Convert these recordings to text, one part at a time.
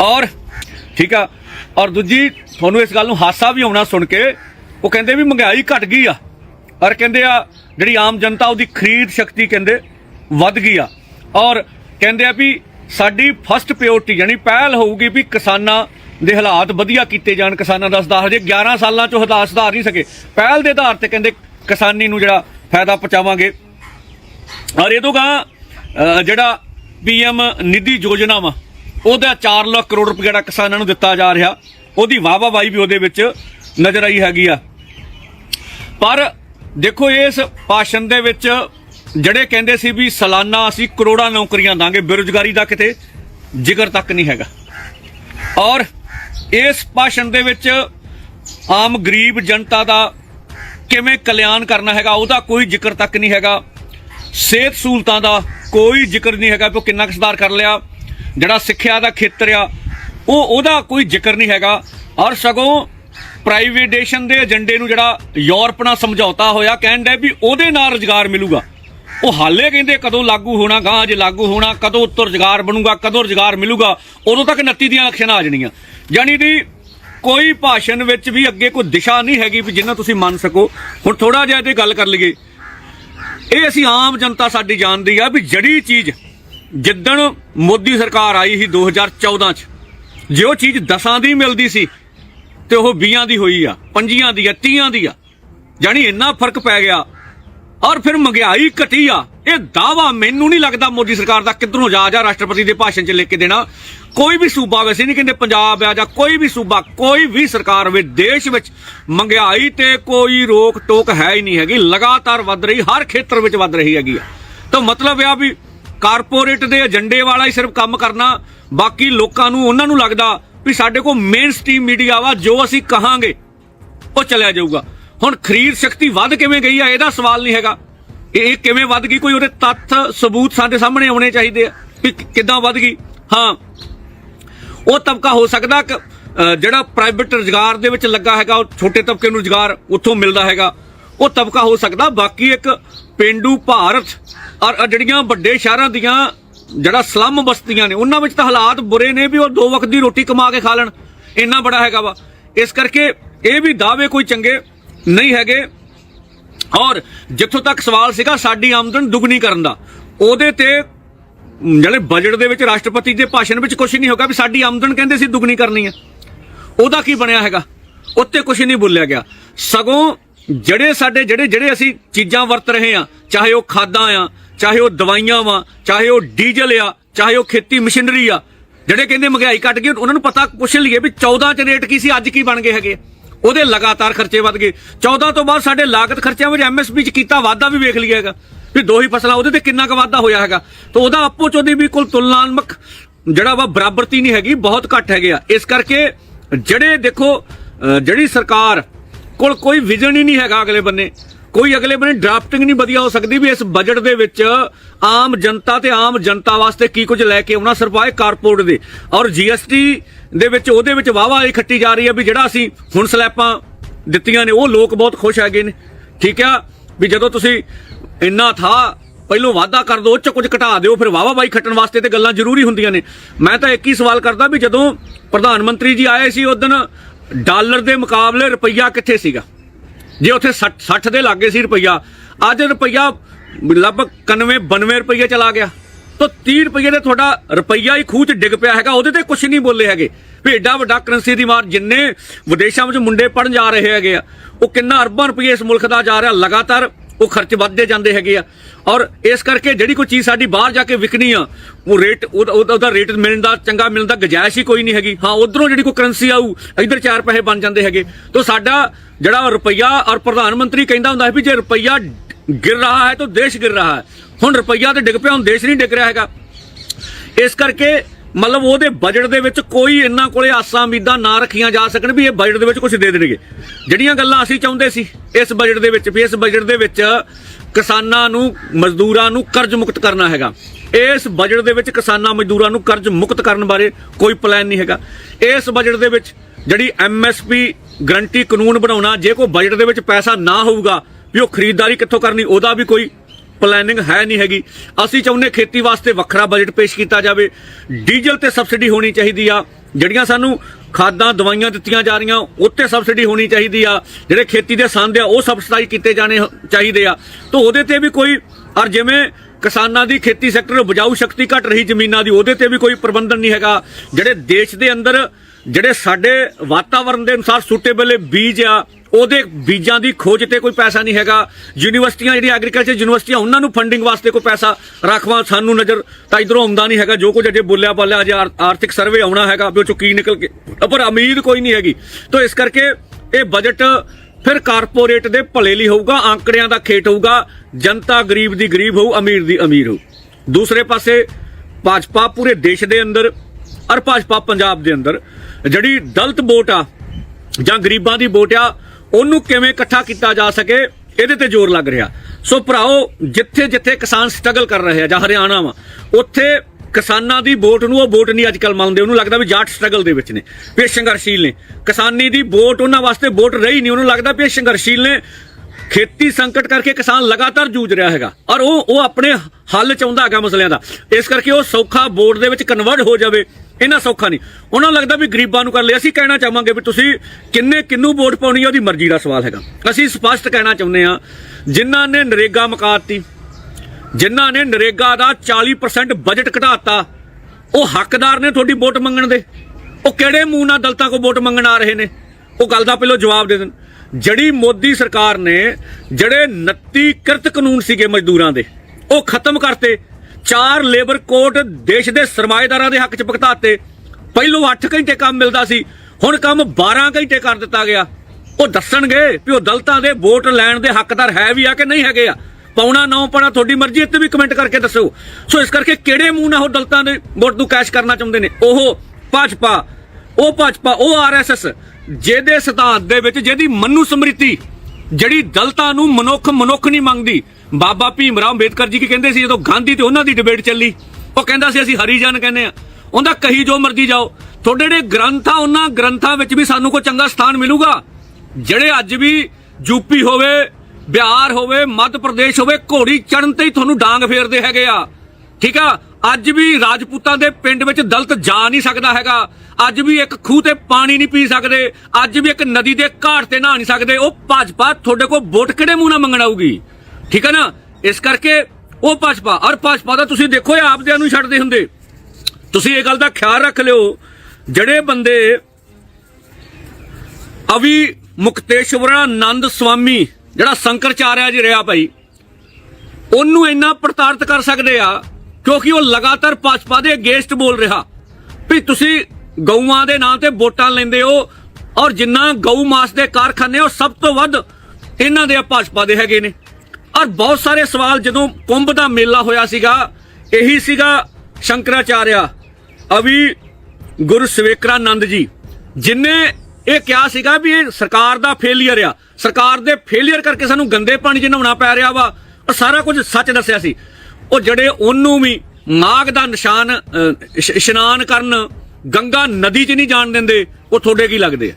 ਔਰ, ਠੀਕ ਆ, ਔਰ ਦੂਜੀ, ਤੁਹਾਨੂੰ ਇਸ ਗੱਲ ਨੂੰ ਹਾਸਾ ਵੀ ਆਉਣਾ ਸੁਣ ਕੇ, ਉਹ ਕਹਿੰਦੇ ਵੀ ਮਹਿੰਗਾਈ ਘਟ ਗਈ ਆ। ਔਰ ਕਹਿੰਦੇ ਆ, ਜਿਹੜੀ ਆਮ ਜਨਤਾ ਉਹਦੀ ਖਰੀਦ ਸ਼ਕਤੀ ਕਹਿੰਦੇ ਵੱਧ ਗਈ ਆ। ਔਰ ਕਹਿੰਦੇ ਆ ਵੀ ਸਾਡੀ ਫਸਟ ਪਿਓਰਟੀ ਯਾਨੀ ਪਹਿਲ ਹੋਊਗੀ ਵੀ ਕਿਸਾਨਾਂ ਦੇ ਹਾਲਾਤ ਵਧੀਆ ਕੀਤੇ ਜਾਣ, ਕਿਸਾਨਾਂ ਦਾ ਸੁਧਾਰ ਜੇ 11 ਸਾਲਾਂ 'ਚੋਂ ਹਾਲਾਤ ਸੁਧਾਰ ਨਹੀਂ ਸਕੇ। ਪਹਿਲ ਦੇ ਆਧਾਰ ਤੇ ਕਹਿੰਦੇ ਕਿਸਾਨੀ ਨੂੰ ਜਿਹੜਾ ਫਾਇਦਾ ਪਹੁੰਚਾਵਾਂਗੇ। ਔਰ ਇਹ ਤੋਂ ਗਾ ਜਿਹੜਾ ਪੀਐਮ ਨਿਧੀ ਯੋਜਨਾ ਵਾ ਉਹਦਾ 4 ਲੱਖ ਕਰੋੜ ਰੁਪਏ ਜਿਹੜਾ ਕਿਸਾਨਾਂ ਨੂੰ ਦਿੱਤਾ ਜਾ ਰਿਹਾ, ਉਹਦੀ ਵਾਹਵਾਹੀ ਵੀ ਉਹਦੇ ਵਿੱਚ ਨਜ਼ਰ ਆਈ ਹੈਗੀ ਆ। ਪਰ ਦੇਖੋ ਇਸ ਭਾਸ਼ਣ ਦੇ ਵਿੱਚ ਜਿਹੜੇ ਕਹਿੰਦੇ ਸੀ ਵੀ ਸਾਲਾਨਾ ਅਸੀਂ ਕਰੋੜਾਂ ਨੌਕਰੀਆਂ ਦਾਂਗੇ, ਬੇਰੁਜ਼ਗਾਰੀ ਦਾ ਕਿਤੇ ਜ਼ਿਕਰ ਤੱਕ ਨਹੀਂ ਹੈਗਾ। ਔਰ ਇਸ ਭਾਸ਼ਣ ਦੇ ਵਿੱਚ ਆਮ ਗਰੀਬ ਜਨਤਾ ਦਾ ਕਿਵੇਂ ਕਲਿਆਣ ਕਰਨਾ ਹੈਗਾ, ਉਹਦਾ ਕੋਈ ਜ਼ਿਕਰ ਤੱਕ ਨਹੀਂ ਹੈਗਾ। ਸਿਹਤ ਸਹੂਲਤਾਂ ਦਾ ਕੋਈ ਜ਼ਿਕਰ ਨਹੀਂ ਹੈਗਾ ਕਿ ਉਹ ਕਿੰਨਾ ਕੁ ਸੁਧਾਰ ਕਰ ਲਿਆ। ਜਿਹੜਾ ਸਿੱਖਿਆ ਦਾ ਖੇਤਰ ਆ, ਉਹ ਉਹਦਾ ਕੋਈ ਜ਼ਿਕਰ ਨਹੀਂ ਹੈਗਾ। ਔਰ ਸਗੋਂ ਪ੍ਰਾਈਵੇਟੇਸ਼ਨ ਦੇ ਏਜੰਡੇ ਨੂੰ ਜਿਹੜਾ ਯੂਰਪ ਨਾਲ ਸਮਝੌਤਾ ਹੋਇਆ ਕਹਿੰਦਾ ਵੀ ਉਹਦੇ ਨਾਲ ਰੁਜ਼ਗਾਰ ਮਿਲੂਗਾ। ਉਹ ਹਾਲੇ ਕਹਿੰਦੇ ਕਦੋਂ ਲਾਗੂ ਹੋਣਾ ਗਾਂ ਜੇ ਲਾਗੂ ਹੋਣਾ, ਕਦੋਂ ਉੱਤੋਂ ਰੁਜ਼ਗਾਰ ਬਣੂਗਾ, ਕਦੋਂ ਰੁਜ਼ਗਾਰ ਮਿਲੂਗਾ, ਉਦੋਂ ਤੱਕ 29 ਦੀਆਂ ਇਲੈਕਸ਼ਨਾਂ ਆ ਜਾਣੀਆਂ। ਜਾਨੀ ਦੀ ਕੋਈ ਭਾਸ਼ਣ ਵਿੱਚ ਵੀ ਅੱਗੇ ਕੋਈ ਦਿਸ਼ਾ ਨਹੀਂ ਹੈਗੀ ਵੀ ਜਿੰਨਾ ਤੁਸੀਂ ਮੰਨ ਸਕੋ। ਹੁਣ ਥੋੜਾ ਜਿਹਾ ਤੇ ਗੱਲ ਕਰ ਲਈਏ। ਇਹ ਅਸੀਂ ਆਮ ਜਨਤਾ ਸਾਡੀ ਜਾਣਦੀ ਆ ਵੀ ਜੜੀ ਚੀਜ਼ ਜਿੱਦਣ ਮੋਦੀ ਸਰਕਾਰ ਆਈ ਸੀ 2014 ਚ, ਜੇ ਉਹ ਚੀਜ਼ ਦਸਾਂ ਦੀ ਮਿਲਦੀ ਸੀ, ਤੇ ਉਹ 20 ਦੀ ਹੋਈ ਆ, ਪੰਜੀਆਂ ਦੀ ਆ 30 ਦੀ ਆ ਜਾਨੀ ਇੰਨਾ ਫ਼ਰਕ ਪੈ ਗਿਆ, ਔਰ ਫਿਰ ਮਹਿੰਗਾਈ ਘਟੀ ਆ, ਇਹ ਦਾਵਾ ਮੈਨੂੰ ਨਹੀਂ ਲੱਗਦਾ ਮੋਦੀ ਸਰਕਾਰ ਦਾ ਕਿੱਧਰੋਂ ਜਾ ਜਾ ਰਾਸ਼ਟਰਪਤੀ ਦੇ ਭਾਸ਼ਣ 'ਚ ਲਿਖ ਕੇ ਦੇਣਾ। ਕੋਈ ਵੀ ਸੂਬਾ ਵੈਸੇ ਨਹੀਂ ਕਹਿੰਦੇ ਪੰਜਾਬ ਆ ਜਾਂ ਕੋਈ ਵੀ ਸੂਬਾ, ਕੋਈ ਵੀ ਸਰਕਾਰ ਹੋਵੇ ਦੇਸ਼ ਵਿੱਚ ਮਹਿੰਗਾਈ ਤੇ ਕੋਈ ਰੋਕ ਟੋਕ ਹੈ ਹੀ ਨਹੀਂ ਹੈਗੀ, ਲਗਾਤਾਰ ਵੱਧ ਰਹੀ, ਹਰ ਖੇਤਰ ਵਿੱਚ ਵੱਧ ਰਹੀ ਹੈਗੀ ਆ। ਤਾਂ ਮਤਲਬ ਆ ਵੀ ਕਾਰਪੋਰੇਟ ਦੇ ਏਜੰਡੇ ਵਾਲਾ ਹੀ ਸਿਰਫ ਕੰਮ ਕਰਨਾ, ਬਾਕੀ ਲੋਕਾਂ ਨੂੰ ਉਹਨਾਂ ਨੂੰ ਲੱਗਦਾ ਵੀ ਸਾਡੇ ਕੋਲ ਮੇਨ ਸਟ੍ਰੀਮ ਮੀਡੀਆ ਵਾ, ਜੋ ਅਸੀਂ ਕਹਾਂਗੇ, ਉਹ ਚਲਿਆ ਜਾਊਗਾ। ਹੁਣ ਖਰੀਦ ਸ਼ਕਤੀ ਵੱਧ ਕਿਵੇਂ ਗਈ ਆ, ਇਹਦਾ ਸਵਾਲ ਨਹੀਂ ਹੈਗਾ। ਇਹ ਕਿਵੇਂ ਵੱਧ ਗਈ, ਕੋਈ ਉਹਦੇ ਤੱਥ, ਸਬੂਤ ਸਾਡੇ ਸਾਹਮਣੇ ਆਉਣੇ ਚਾਹੀਦੇ ਆ, ਵੀ ਕਿ- ਕਿੱਦਾਂ ਵੱਧ ਗਈ। ਹਾਂ, ਉਹ ਤਬਕਾ ਹੋ ਸਕਦਾ ਕਿ ਜਿਹੜਾ ਪ੍ਰਾਈਵੇਟ ਰੁਜ਼ਗਾਰ ਦੇ ਵਿੱਚ ਲੱਗਾ ਹੈਗਾ, ਉਹ ਛੋਟੇ ਤਬਕੇ ਨੂੰ ਰੁਜ਼ਗਾਰ ਉੱਥੋਂ ਮਿਲਦਾ ਹੈਗਾ। ਉਹ ਤਬਕਾ ਹੋ ਸਕਦਾ, ਬਾਕੀ ਇੱਕ ਪਿੰਡੂ ਭਾਰਤ ਔਰ ਜਿਹੜੀਆਂ ਵੱਡੇ ਸ਼ਹਿਰਾਂ ਦੀਆਂ ਜਿਹੜਾ ਸਲਮ ਬਸਤੀਆਂ ਨੇ, ਉਹਨਾਂ ਵਿੱਚ ਤਾਂ ਹਾਲਾਤ ਬੁਰੇ ਨੇ ਵੀ ਉਹ ਦੋ ਵਕਤ ਦੀ ਰੋਟੀ ਕਮਾ ਕੇ ਖਾ ਲੈਣ। ਇੰਨਾ ਬੜਾ ਹੈਗਾ ਵਾ। ਇਸ ਕਰਕੇ ਇਹ ਵੀ ਦਾਅਵੇ ਕੋਈ ਚੰਗੇ ਨਹੀਂ ਹੈਗੇ। ਔਰ ਜਿੱਥੋਂ ਤੱਕ ਸਵਾਲ ਸੀਗਾ, ਸਾਡੀ ਆਮਦਨ ਦੁੱਗਣੀ ਕਰਨ ਦਾ। ਉਹਦੇ ਤੇ ਜਿਹੜੇ ਬਜਟ ਦੇ ਵਿੱਚ ਰਾਸ਼ਟਰਪਤੀ ਦੇ ਭਾਸ਼ਣ ਵਿੱਚ ਕੁਝ ਨਹੀਂ ਹੋਗਾ ਵੀ ਸਾਡੀ ਆਮਦਨ ਕਹਿੰਦੇ ਸੀ ਦੁੱਗਣੀ ਕਰਨੀ ਹੈ। ਉਹਦਾ ਕੀ ਬਣਿਆ ਹੈਗਾ? ਉੱਤੇ ਕੁਝ ਨਹੀਂ ਬੋਲਿਆ ਗਿਆ। ਸਗੋਂ ਜਿਹੜੇ ਸਾਡੇ, ਜਿਹੜੇ ਜਿਹੜੇ ਅਸੀਂ ਚੀਜ਼ਾਂ ਵਰਤ ਰਹੇ ਆ ਚਾਹੇ ਉਹ ਖਾਦਾਂ ਆ ਚਾਹੇ ਉਹ ਦਵਾਈਆਂ ਵਾ, ਚਾਹੇ ਉਹ ਡੀਜ਼ਲ ਆ, ਚਾਹੇ ਉਹ ਖੇਤੀ ਮਸ਼ੀਨਰੀ ਆ, ਜਿਹੜੇ ਕਹਿੰਦੇ ਮਹਿੰਗਾਈ ਘਟ ਗਈ, ਉਹਨਾਂ ਨੂੰ ਪਤਾ ਪੁੱਛ ਲਈਏ ਵੀ 14 ਚ ਰੇਟ ਕੀ ਸੀ, ਅੱਜ ਕੀ ਬਣ ਗਏ ਹੈਗੇ ਉਹਦੇ ਲਗਾਤਾਰ ਖਰਚੇ ਵੱਧ ਗਏ। 14 ਤੋਂ ਬਾਅਦ ਸਾਡੇ ਲਾਗਤ ਖਰਚਿਆਂ ਵਿੱਚ ਐਮਐਸਪੀ ਚ ਕੀਤਾ ਵਾਧਾ ਵੀ ਵੇਖ ਲਿਆ ਹੈਗਾ। ਵੀ ਦੋ ਹੀ ਫਸਲਾਂ, ਉਹਦੇ ਤੇ ਕਿੰਨਾ ਕੁ ਵਾਧਾ ਹੋਇਆ ਹੈਗਾ। ਤਾਂ ਉਹਦਾ ਆਪੋ ਚੋਦੀ ਵੀ ਕੁਲ ਤੁਲਨਾਤਮਕ ਜਿਹੜਾ ਵਾ ਬਰਾਬਰਤੀ ਨਹੀਂ ਹੈਗੀ, ਬਹੁਤ ਘੱਟ ਹੈਗੇ ਆ। ਇਸ ਕਰਕੇ ਜਿਹੜੇ ਦੇਖੋ ਜਿਹੜੀ ਸਰਕਾਰ, ਕੋਲ ਕੋਈ ਵਿਜ਼ਨ ਹੀ ਨਹੀਂ ਹੈਗਾ ਅਗਲੇ ਬੰਨੇ। ਕੋਈ ਅਗਲੇ ਬਣੇ ਡਰਾਫਟਿੰਗ ਨਹੀਂ ਵਧੀਆ ਹੋ ਸਕਦੀ ਵੀ ਇਸ ਬਜਟ ਦੇ ਵਿੱਚ ਆਮ ਜਨਤਾ ਤੇ ਆਮ ਜਨਤਾ ਵਾਸਤੇ ਕੀ ਕੁਝ ਲੈ ਕੇ ਆਉਣਾ ਆਏ ਕਾਰਪੋਰੇਟ ਦੇ। ਔਰ ਜੀਐਸਟੀ ਦੇ ਵਿੱਚ ਉਹਦੇ ਵਿੱਚ ਵਾਵਾ ਇਹ ਖੱਟੀ ਜਾ ਰਹੀ ਹੈ ਵੀ ਜਿਹੜਾ ਅਸੀਂ ਹੁਣ ਸਲੈਪਾਂ ਦਿੱਤੀਆਂ ਨੇ, ਉਹ ਲੋਕ ਬਹੁਤ ਖੁਸ਼ ਹੈਗੇ ਨੇ। ਠੀਕ ਆ? ਵੀ ਜਦੋਂ ਤੁਸੀਂ ਇੰਨਾ ਥਾ ਪਹਿਲੋਂ ਵਾਅਦਾ ਕਰ ਦੋ, ਉਹ ਚ ਕੁਝ ਘਟਾ ਦਿਓ, ਫਿਰ ਵਾਵਾ ਬਾਈ ਖੱਟਣ ਵਾਸਤੇ ਤੇ ਗੱਲਾਂ ਜ਼ਰੂਰੀ ਹੁੰਦੀਆਂ ਨੇ। ਮੈਂ ਤਾਂ ਇੱਕ ਹੀ ਸਵਾਲ ਕਰਦਾ ਵੀ ਜਦੋਂ ਪ੍ਰਧਾਨ ਮੰਤਰੀ ਜੀ ਆਏ ਸੀ, ਉਸ ਦਿਨ ਡਾਲਰ ਦੇ ਮੁਕਾਬਲੇ ਰੁਪਈਆ ਕਿੱਥੇ ਸੀਗਾ? ਜੇ ਉੱਥੇ 60 60 ਦੇ ਲੱਗੇ ਸੀ ਰੁਪਈਆ, ਅੱਜ ਰੁਪਈਆ ਲਗਭਗ 91 92 ਰੁਪਈਏ ਚਲਾ ਗਿਆ। ਤਾਂ 30 ਰੁਪਈਏ ਦੇ ਤੁਹਾਡਾ ਰੁਪਈਆ ਹੀ ਖੂਹ 'ਚ ਡਿੱਗ ਪਿਆ ਹੈਗਾ, ਉਹਦੇ ਤੇ ਕੁਝ ਨਹੀਂ ਬੋਲੇ ਹੈਗੇ। ਵੀ ਏਡਾ ਵੱਡਾ ਕਰੰਸੀ ਦੀ ਮਾਰ ਜਿੰਨੇ ਵਿਦੇਸ਼ਾਂ ਵਿੱਚ ਮੁੰਡੇ ਪੜਨ ਜਾ ਰਹੇ ਹੈਗੇ ਆ, ਉਹ ਕਿੰਨਾ ਅਰਬਾਂ ਰੁਪਈਏ ਇਸ ਮੁਲਕ ਦਾ ਜਾ ਰਿਹਾ, ਲਗਾਤਾਰ ਉਹ ਖਰਚ ਵੱਧਦੇ ਜਾਂਦੇ ਹੈਗੇ ਆ। ਔਰ ਇਸ ਕਰਕੇ ਜਿਹੜੀ ਕੋਈ ਚੀਜ਼ ਸਾਡੀ ਬਾਹਰ ਜਾ ਕੇ ਵਿਕਣੀ ਆ, ਉਹ ਰੇਟ ਉਹਦਾ ਰੇਟ ਮਿਲਣ ਦਾ, ਚੰਗਾ ਮਿਲਣ ਦਾ ਗੁਜਾਇਸ਼ ਹੀ ਕੋਈ ਨਹੀਂ ਹੈਗੀ। ਹਾਂ, ਉਧਰੋਂ ਜਿਹੜੀ ਕੋਈ ਕਰੰਸੀ ਆਊ, ਇਧਰ ਚਾਰ ਪੈਸੇ ਬਣ ਜਾਂਦੇ ਹੈਗੇ। ਤਾਂ ਸਾਡਾ ਜਿਹੜਾ ਰੁਪਈਆ, ਔਰ ਪ੍ਰਧਾਨ ਮੰਤਰੀ ਕਹਿੰਦਾ ਹੁੰਦਾ ਹੈ ਵੀ ਜੇ ਰੁਪਈਆ ਗਿਰ ਰਹਾ ਹੈ ਤਾਂ ਦੇਸ਼ ਗਿਰ ਰਹਾ ਹੈ। ਹੁਣ ਰੁਪਈਆ ਤੇ ਡਿੱਗ ਪਿਆ, ਹੁਣ ਦੇਸ਼ ਨਹੀਂ ਡਿੱਗ ਰਿਹਾ ਹੈਗਾ। ਇਸ ਕਰਕੇ ਮਤਲਬ ਉਹਦੇ ਬਜਟ ਦੇ ਵਿੱਚ ਕੋਈ ਇਹਨਾਂ ਕੋਲੇ ਆਸਾਂ ਉਮੀਦਾਂ ਨਾ ਰੱਖੀਆਂ ਜਾ ਸਕਣ ਵੀ ਇਹ ਬਜਟ ਦੇ ਵਿੱਚ ਕੁਝ ਦੇ ਦੇਣਗੇ। ਜਿਹੜੀਆਂ ਗੱਲਾਂ ਅਸੀਂ ਚਾਹੁੰਦੇ ਸੀ, ਇਸ ਬਜਟ ਦੇ ਵਿੱਚ ਵੀ, ਇਸ ਬਜਟ ਦੇ ਵਿੱਚ ਕਿਸਾਨਾਂ ਨੂੰ, ਮਜ਼ਦੂਰਾਂ ਨੂੰ ਕਰਜ਼ ਮੁਕਤ ਕਰਨਾ ਹੈਗਾ। ਇਸ ਬਜਟ ਦੇ ਵਿੱਚ ਕਿਸਾਨਾਂ, ਮਜ਼ਦੂਰਾਂ ਨੂੰ ਕਰਜ਼ ਮੁਕਤ ਕਰਨ ਬਾਰੇ ਕੋਈ ਪਲਾਨ ਨਹੀਂ ਹੈਗਾ। ਇਸ ਬਜਟ ਦੇ ਵਿੱਚ ਜਿਹੜੀ ਐਮਐਸਪੀ ਗਰੰਟੀ ਕਾਨੂੰਨ ਬਣਾਉਣਾ, ਜੇ ਕੋਈ ਬਜਟ ਦੇ ਵਿੱਚ ਪੈਸਾ ਨਾ ਹੋਊਗਾ, ਵੀ ਉਹ ਖਰੀਦਦਾਰੀ ਕਿੱਥੋਂ ਕਰਨੀ, ਉਹਦਾ ਵੀ ਕੋਈ ਪਲੈਨਿੰਗ ਹੈ ਨਹੀਂ ਹੈਗੀ। ਅਸੀਂ ਚਾਹੁੰਦੇ ਖੇਤੀ ਵਾਸਤੇ ਵੱਖਰਾ ਬਜਟ ਪੇਸ਼ ਕੀਤਾ ਜਾਵੇ। ਡੀਜ਼ਲ ਤੇ ਸਬਸਿਡੀ ਹੋਣੀ ਚਾਹੀਦੀ ਆ। ਜਿਹੜੀਆਂ ਸਾਨੂੰ ਖਾਦਾਂ, ਦਵਾਈਆਂ ਦਿੱਤੀਆਂ ਜਾ ਰਹੀਆਂ ਉੱਤੇ ਸਬਸਿਡੀ ਹੋਣੀ ਚਾਹੀਦੀ ਆ। ਜਿਹੜੇ ਖੇਤੀ ਦੇ ਸੰਦ ਆ, ਉਹ ਸਬਸਿਡਾਈਜ਼ ਕੀਤੇ ਜਾਣੇ ਚਾਹੀਦੇ ਆ। ਤਾਂ ਉਹਦੇ ਤੇ ਵੀ ਕੋਈ, ਔਰ ਜਿਵੇਂ ਕਿਸਾਨਾਂ ਦੀ ਖੇਤੀ ਸੈਕਟਰ ਨੂੰ ਬਜਾਊ ਸ਼ਕਤੀ ਘਟ ਰਹੀ ਜ਼ਮੀਨਾਂ ਦੀ, ਉਹਦੇ ਤੇ ਵੀ ਕੋਈ ਪ੍ਰਬੰਧਨ ਨਹੀਂ ਹੈਗਾ। ਜਿਹੜੇ ਦੇਸ਼ ਦੇ ਅੰਦਰ ਜਿਹੜੇ ਸਾਡੇ ਵਾਤਾਵਰਣ ਦੇ ਅਨੁਸਾਰ ਸੂਟੇਬਲ ਬੀਜ ਆ, ਉਹਦੇ ਬੀਜਾਂ ਦੀ ਖੋਜ ਤੇ ਕੋਈ ਪੈਸਾ ਨਹੀਂ ਹੈਗਾ। ਯੂਨੀਵਰਸਿਟੀਆਂ ਜਿਹੜੀ ਐਗਰੀਕਲਚਰ ਯੂਨੀਵਰਸਿਟੀਆਂ, ਉਹਨਾਂ ਨੂੰ ਫੰਡਿੰਗ ਵਾਸਤੇ ਕੋਈ ਪੈਸਾ ਰੱਖਵਾ ਸਾਨੂੰ ਨਜ਼ਰ ਤਾਂ ਇਧਰੋਂ ਆਉਂਦਾ ਨਹੀਂ ਹੈਗਾ। ਜੋ ਕੁਝ ਅਜੇ ਬੋਲਿਆ ਬੋਲਿਆ ਅਜੇ ਆਰ- ਆਰਥਿਕ ਸਰਵੇ ਆਉਣਾ ਹੈਗਾ, ਵੀ ਉਹ ਚੋਂ ਕੀ ਨਿਕਲ ਕੇ ਪਰ ਉਮੀਦ ਕੋਈ ਨਹੀਂ ਹੈਗੀ। ਤਾਂ ਇਸ ਕਰਕੇ ਇਹ ਬਜਟ ਫਿਰ ਕਾਰਪੋਰੇਟ ਦੇ ਭਲੇ ਲਈ ਹੋਊਗਾ ਆંકੜਿਆਂ ਦਾ ਖੇਟ ਹੋਊਗਾ, ਜਨਤਾ ਗਰੀਬ ਦੀ ਗਰੀਬ ਹੋਊ, ਅਮੀਰ ਦੀ ਅਮੀਰ ਹੋਊ। ਦੂਸਰੇ ਪਾਸੇ ਭਾਜਪਾ ਪੂਰੇ ਦੇਸ਼ ਦੇ ਅੰਦਰ ਔਰ ਭਾਜਪਾ ਪੰਜਾਬ ਦੇ ਅੰਦਰ ਜਿਹੜੀ ਦਲਤ ਵੋਟ ਆ ਜਾਂ ਗਰੀਬਾਂ ਦੀ ਵੋਟ ਆ, ਉਹਨੂੰ ਕਿਵੇਂ ਇਕੱਠਾ ਕੀਤਾ ਜਾ ਸਕੇ, ਇਹਦੇ ਤੇ ਜ਼ੋਰ ਲੱਗ ਰਿਹਾ। ਸੋ ਭਰਾਓ ਜਿੱਥੇ ਜਿੱਥੇ ਕਿਸਾਨ ਸਟਰਗਲ ਕਰ ਰਹੇ ਆ, ਜਾਂ ਹਰਿਆਣਾ ਵਾ, ਉੱਥੇ ਕਿਸਾਨਾਂ ਦੀ ਵੋਟ ਨੂੰ ਉਹ ਵੋਟ ਨਹੀਂ ਅੱਜਕੱਲ ਮੰਨਦੇ, ਉਹਨੂੰ ਲੱਗਦਾ ਵੀ ਜਾਟ ਸਟਰਗਲ ਦੇ ਵਿੱਚ ਨੇ, ਵੀ ਸੰਘਰਸ਼ੀਲ ਨੇ। ਕਿਸਾਨੀ ਦੀ ਵੋਟ, ਉਹਨਾਂ ਵਾਸਤੇ ਵੋਟ ਰਹੀ ਨਹੀਂ, ਉਹਨੂੰ ਲੱਗਦਾ ਵੀ ਇਹ ਸੰਘਰਸ਼ੀਲ ਨੇ। ਖੇਤੀ ਸੰਕਟ ਕਰਕੇ ਕਿਸਾਨ ਲਗਾਤਾਰ ਜੂਝ ਰਿਹਾ ਹੈਗਾ, ਔਰ ਉਹ ਉਹ ਆਪਣੇ ਹੱਲ ਚਾਹੁੰਦਾ ਹੈਗਾ ਮਸਲਿਆਂ ਦਾ। ਇਸ ਕਰਕੇ ਉਹ ਸੌਖਾ ਵੋਟ ਦੇ ਵਿੱਚ ਕਨਵਰਟ ਹੋ ਜਾਵੇ। ਇਹਨਾਂ ਸੌਖਾ ਨਹੀਂ। ਉਹਨਾਂ ਨੂੰ ਲੱਗਦਾ ਵੀ ਗਰੀਬਾਂ ਨੂੰ ਕਰ ਲਿਆ ਅਸੀਂ ਕਹਿਣਾ ਚਾਹਾਂਗੇ ਵੀ ਤੁਸੀਂ ਕਿੰਨੇ, ਕਿੰਨੂੰ ਵੋਟ ਪਾਉਣੀ ਹੈ ਉਹਦੀ ਮਰਜ਼ੀ ਦਾ ਸਵਾਲ ਹੈਗਾ। ਅਸੀਂ ਸਪਸ਼ਟ ਕਹਿਣਾ ਚਾਹੁੰਦੇ ਆ ਜਿਨ੍ਹਾਂ ਨੇ ਨਰੇਗਾ ਮਕਾਤੀ, ਜਿਨ੍ਹਾਂ ਨੇ ਨਰੇਗਾ ਦਾ 40% ਬਜਟ ਘਟਾਤਾ, ਉਹ ਹੱਕਦਾਰ ਨੇ ਤੁਹਾਡੀ ਵੋਟ ਮੰਗਣ ਦੇ। ਉਹ ਕਿਹੜੇ ਮੂੰਹ ਨਾਲ ਦਲਤਾਂ ਕੋ ਵੋਟ ਮੰਗਣ ਆ ਰਹੇ ਨੇ? ਉਹ ਗੱਲ ਦਾ ਪਹਿਲਾਂ ਜਵਾਬ ਦੇ ਦੇਣ। ਜਿਹੜੀ ਮੋਦੀ ਸਰਕਾਰ ਨੇ, ਜਿਹੜੇ 29 ਕਿਰਤ ਕਾਨੂੰਨ ਸੀਗੇ ਮਜ਼ਦੂਰਾਂ ਦੇ, ਉਹ ਖਤਮ ਕਰਤੇ। ਚਾਰ ਲੇਬਰ ਕੋਟ ਦੇਸ਼ ਦੇ ਸਰਮਾਏਦਾਰਾਂ ਦੇ ਹੱਕ 'ਚ ਭੁਗਤਾਤੇ। ਪਹਿਲੋਂ 8 ਘੰਟੇ ਕੰਮ ਮਿਲਦਾ ਸੀ, ਹੁਣ ਕੰਮ 12 ਘੰਟੇ ਕਰ ਦਿੱਤਾ ਗਿਆ। ਉਹ ਦੱਸਣਗੇ ਵੀ ਉਹ ਦਲਤਾਂ ਦੇ ਵੋਟ ਲੈਣ ਦੇ ਹੱਕਦਾਰ ਹੈ ਵੀ ਆ ਕਿ ਨਹੀਂ ਹੈਗੇ ਆ। ਪਾਉਣਾ, ਨਾ ਪਾਉਣਾ, ਤੁਹਾਡੀ ਮਰਜ਼ੀ, ਇੱਥੇ ਵੀ ਕਮੈਂਟ ਕਰਕੇ ਦੱਸੋ। ਸੋ ਇਸ ਕਰਕੇ ਕਿਹੜੇ ਮੂੰਹ ਨਾਲ ਉਹ ਦਲਤਾਂ ਦੇ ਵੋਟ ਨੂੰ ਕੈਸ਼ ਕਰਨਾ ਚਾਹੁੰਦੇ ਨੇ? ਉਹ ਭਾਜਪਾ ਉਹ ਭਾਜਪਾ, ਉਹ ਆਰਐਸਐਸ ਜਿਹਦੇ ਸਿਧਾਂਤ ਦੇ ਵਿੱਚ ਜਿਹਦੀ ਮਨੂ ਸਮ੍ਰਿਤੀ, ਜਿਹੜੀ ਦਲਤਾਂ ਨੂੰ ਮਨੁੱਖ ਮਨੁੱਖ ਨਹੀਂ ਮੰਗਦੀ ਬਾਬਾ ਭੀਮ ਰਾਓ ਅੰਬੇਦਕਰ ਜੀ ਕੀ ਕਹਿੰਦੇ ਸੀ? ਜਦੋਂ ਗਾਂਧੀ ਤੇ ਉਹਨਾਂ ਦੀ ਡਿਬੇਟ ਚੱਲੀ, ਉਹ ਕਹਿੰਦਾ ਸੀ, ਅਸੀਂ ਹਰੀਜਨ ਕਹਿੰਦੇ ਆ ਉਹਦਾ ਕਹੀ ਜੋ ਮਰਜ਼ੀ ਜਾਓ। ਤੁਹਾਡੇ ਜਿਹੜੇ ਗ੍ਰੰਥ ਆ ਉਹਨਾਂ ਗ੍ਰੰਥਾਂ ਵਿੱਚ ਵੀ ਸਾਨੂੰ ਕੋਈ ਚੰਗਾ ਸਥਾਨ ਮਿਲੂਗਾ? ਜਿਹੜੇ ਅੱਜ ਵੀ ਯੂਪੀ ਹੋਵੇ, ਬਿਹਾਰ ਹੋਵੇ, ਮੱਧ ਪ੍ਰਦੇਸ਼ ਹੋਵੇ, ਘੋੜੀ ਚੜਨ ਤੇ ਹੀ ਤੁਹਾਨੂੰ ਡਾਂਗ ਫੇਰਦੇ ਹੈਗੇ ਆ। ਠੀਕ ਆ? ਅੱਜ ਵੀ ਰਾਜਪੂਤਾਂ ਦੇ ਪਿੰਡ ਵਿੱਚ ਦਲਤ ਜਾ ਨਹੀਂ ਸਕਦਾ ਹੈਗਾ। ਅੱਜ ਵੀ ਇੱਕ ਖੂਹ ਤੇ ਪਾਣੀ ਨਹੀਂ ਪੀ ਸਕਦੇ। ਅੱਜ ਵੀ ਇੱਕ ਨਦੀ ਦੇ ਘਾਟ ਤੇ ਨਹਾ ਨਹੀਂ ਸਕਦੇ। ਉਹ ਭਾਜਪਾ ਤੁਹਾਡੇ ਕੋਲ ਵੋਟ ਕਿਹੜੇ ਮੂੰਹ ਨਾਲ ਮੰਗਣ ਆਊਗੀ? ਠੀਕ ਹੈ ਨਾ? ਇਸ ਕਰਕੇ ਉਹ ਭਾਜਪਾ ਔਰ ਭਾਜਪਾ ਦਾ ਤੁਸੀਂ ਦੇਖੋ, ਇਹ ਆਪਦਿਆਂ ਨੂੰ ਛੱਡਦੇ ਹੁੰਦੇ। ਤੁਸੀਂ ਇਹ ਗੱਲ ਦਾ ਖਿਆਲ ਰੱਖ ਲਿਓ, ਜਿਹੜੇ ਬੰਦੇ ਅਵੀ ਮੁਕਤੇਸ਼ਵਰਾ ਮੁਕਤੇਸ਼ਵਰਾਨੰਦ ਸਵਾਮੀ, ਜਿਹੜਾ ਸ਼ੰਕਰਚਾਰਿਆ ਜੀ ਰਿਹਾ ਭਾਈ, ਉਹਨੂੰ ਇੰਨਾ ਪ੍ਰਤਾੜਿਤ ਕਰ ਸਕਦੇ ਆ, ਕਿਉਂਕਿ ਉਹ ਲਗਾਤਾਰ ਭਾਜਪਾ ਦੇ ਅਗੇਂਸਟ ਬੋਲ ਰਿਹਾ। ਵੀ ਤੁਸੀਂ ਗਊਆਂ ਦੇ ਨਾਂ ਤੇ ਵੋਟਾਂ ਲੈਂਦੇ ਹੋ, ਔਰ ਜਿੰਨਾ ਗਊ ਮਾਸ ਦੇ ਕਾਰਖਾਨੇ ਉਹ ਸਭ ਤੋਂ ਵੱਧ ਇਹਨਾਂ ਦੇ ਭਾਜਪਾ ਦੇ ਹੈਗੇ ਨੇ। ਔਰ ਬਹੁਤ ਸਾਰੇ ਸਵਾਲ ਜਦੋਂ ਕੁੰਭ ਦਾ ਮੇਲਾ ਹੋਇਆ ਸੀਗਾ, ਇਹੀ ਸੀਗਾ ਸ਼ੰਕਰਾਚਾਰਿਆ। ਅਵੀ ਗੁਰੂ ਸਵੇਕਰਾਨੰਦ ਜੀ, ਜਿਨੇ ਇਹ ਕਿਹਾ ਸੀਗਾ ਵੀ ਇਹ ਸਰਕਾਰ ਦਾ ਫੇਲਿਅਰ ਆ। ਸਰਕਾਰ ਦੇ ਫੇਲਿਅਰ ਕਰਕੇ ਸਾਨੂੰ ਗੰਦੇ ਪਾਣੀ 'ਚ ਨਹਾਉਣਾ ਪੈ ਰਿਹਾ ਵਾ। ਉਹ ਸਾਰਾ ਕੁਝ ਸੱਚ ਦੱਸਿਆ ਸੀ। ਉਹ ਜਿਹੜੇ ਉਹਨੂੰ ਵੀ ਮਾਗ ਦਾ ਨਿਸ਼ਾਨ ਇਸ਼ਨਾਨ ਕਰਨ ਗੰਗਾ ਨਦੀ 'ਚ ਨਹੀਂ ਜਾਣ ਦਿੰਦੇ, ਉਹ ਤੁਹਾਡੇ ਕੀ ਲੱਗਦੇ ਆ?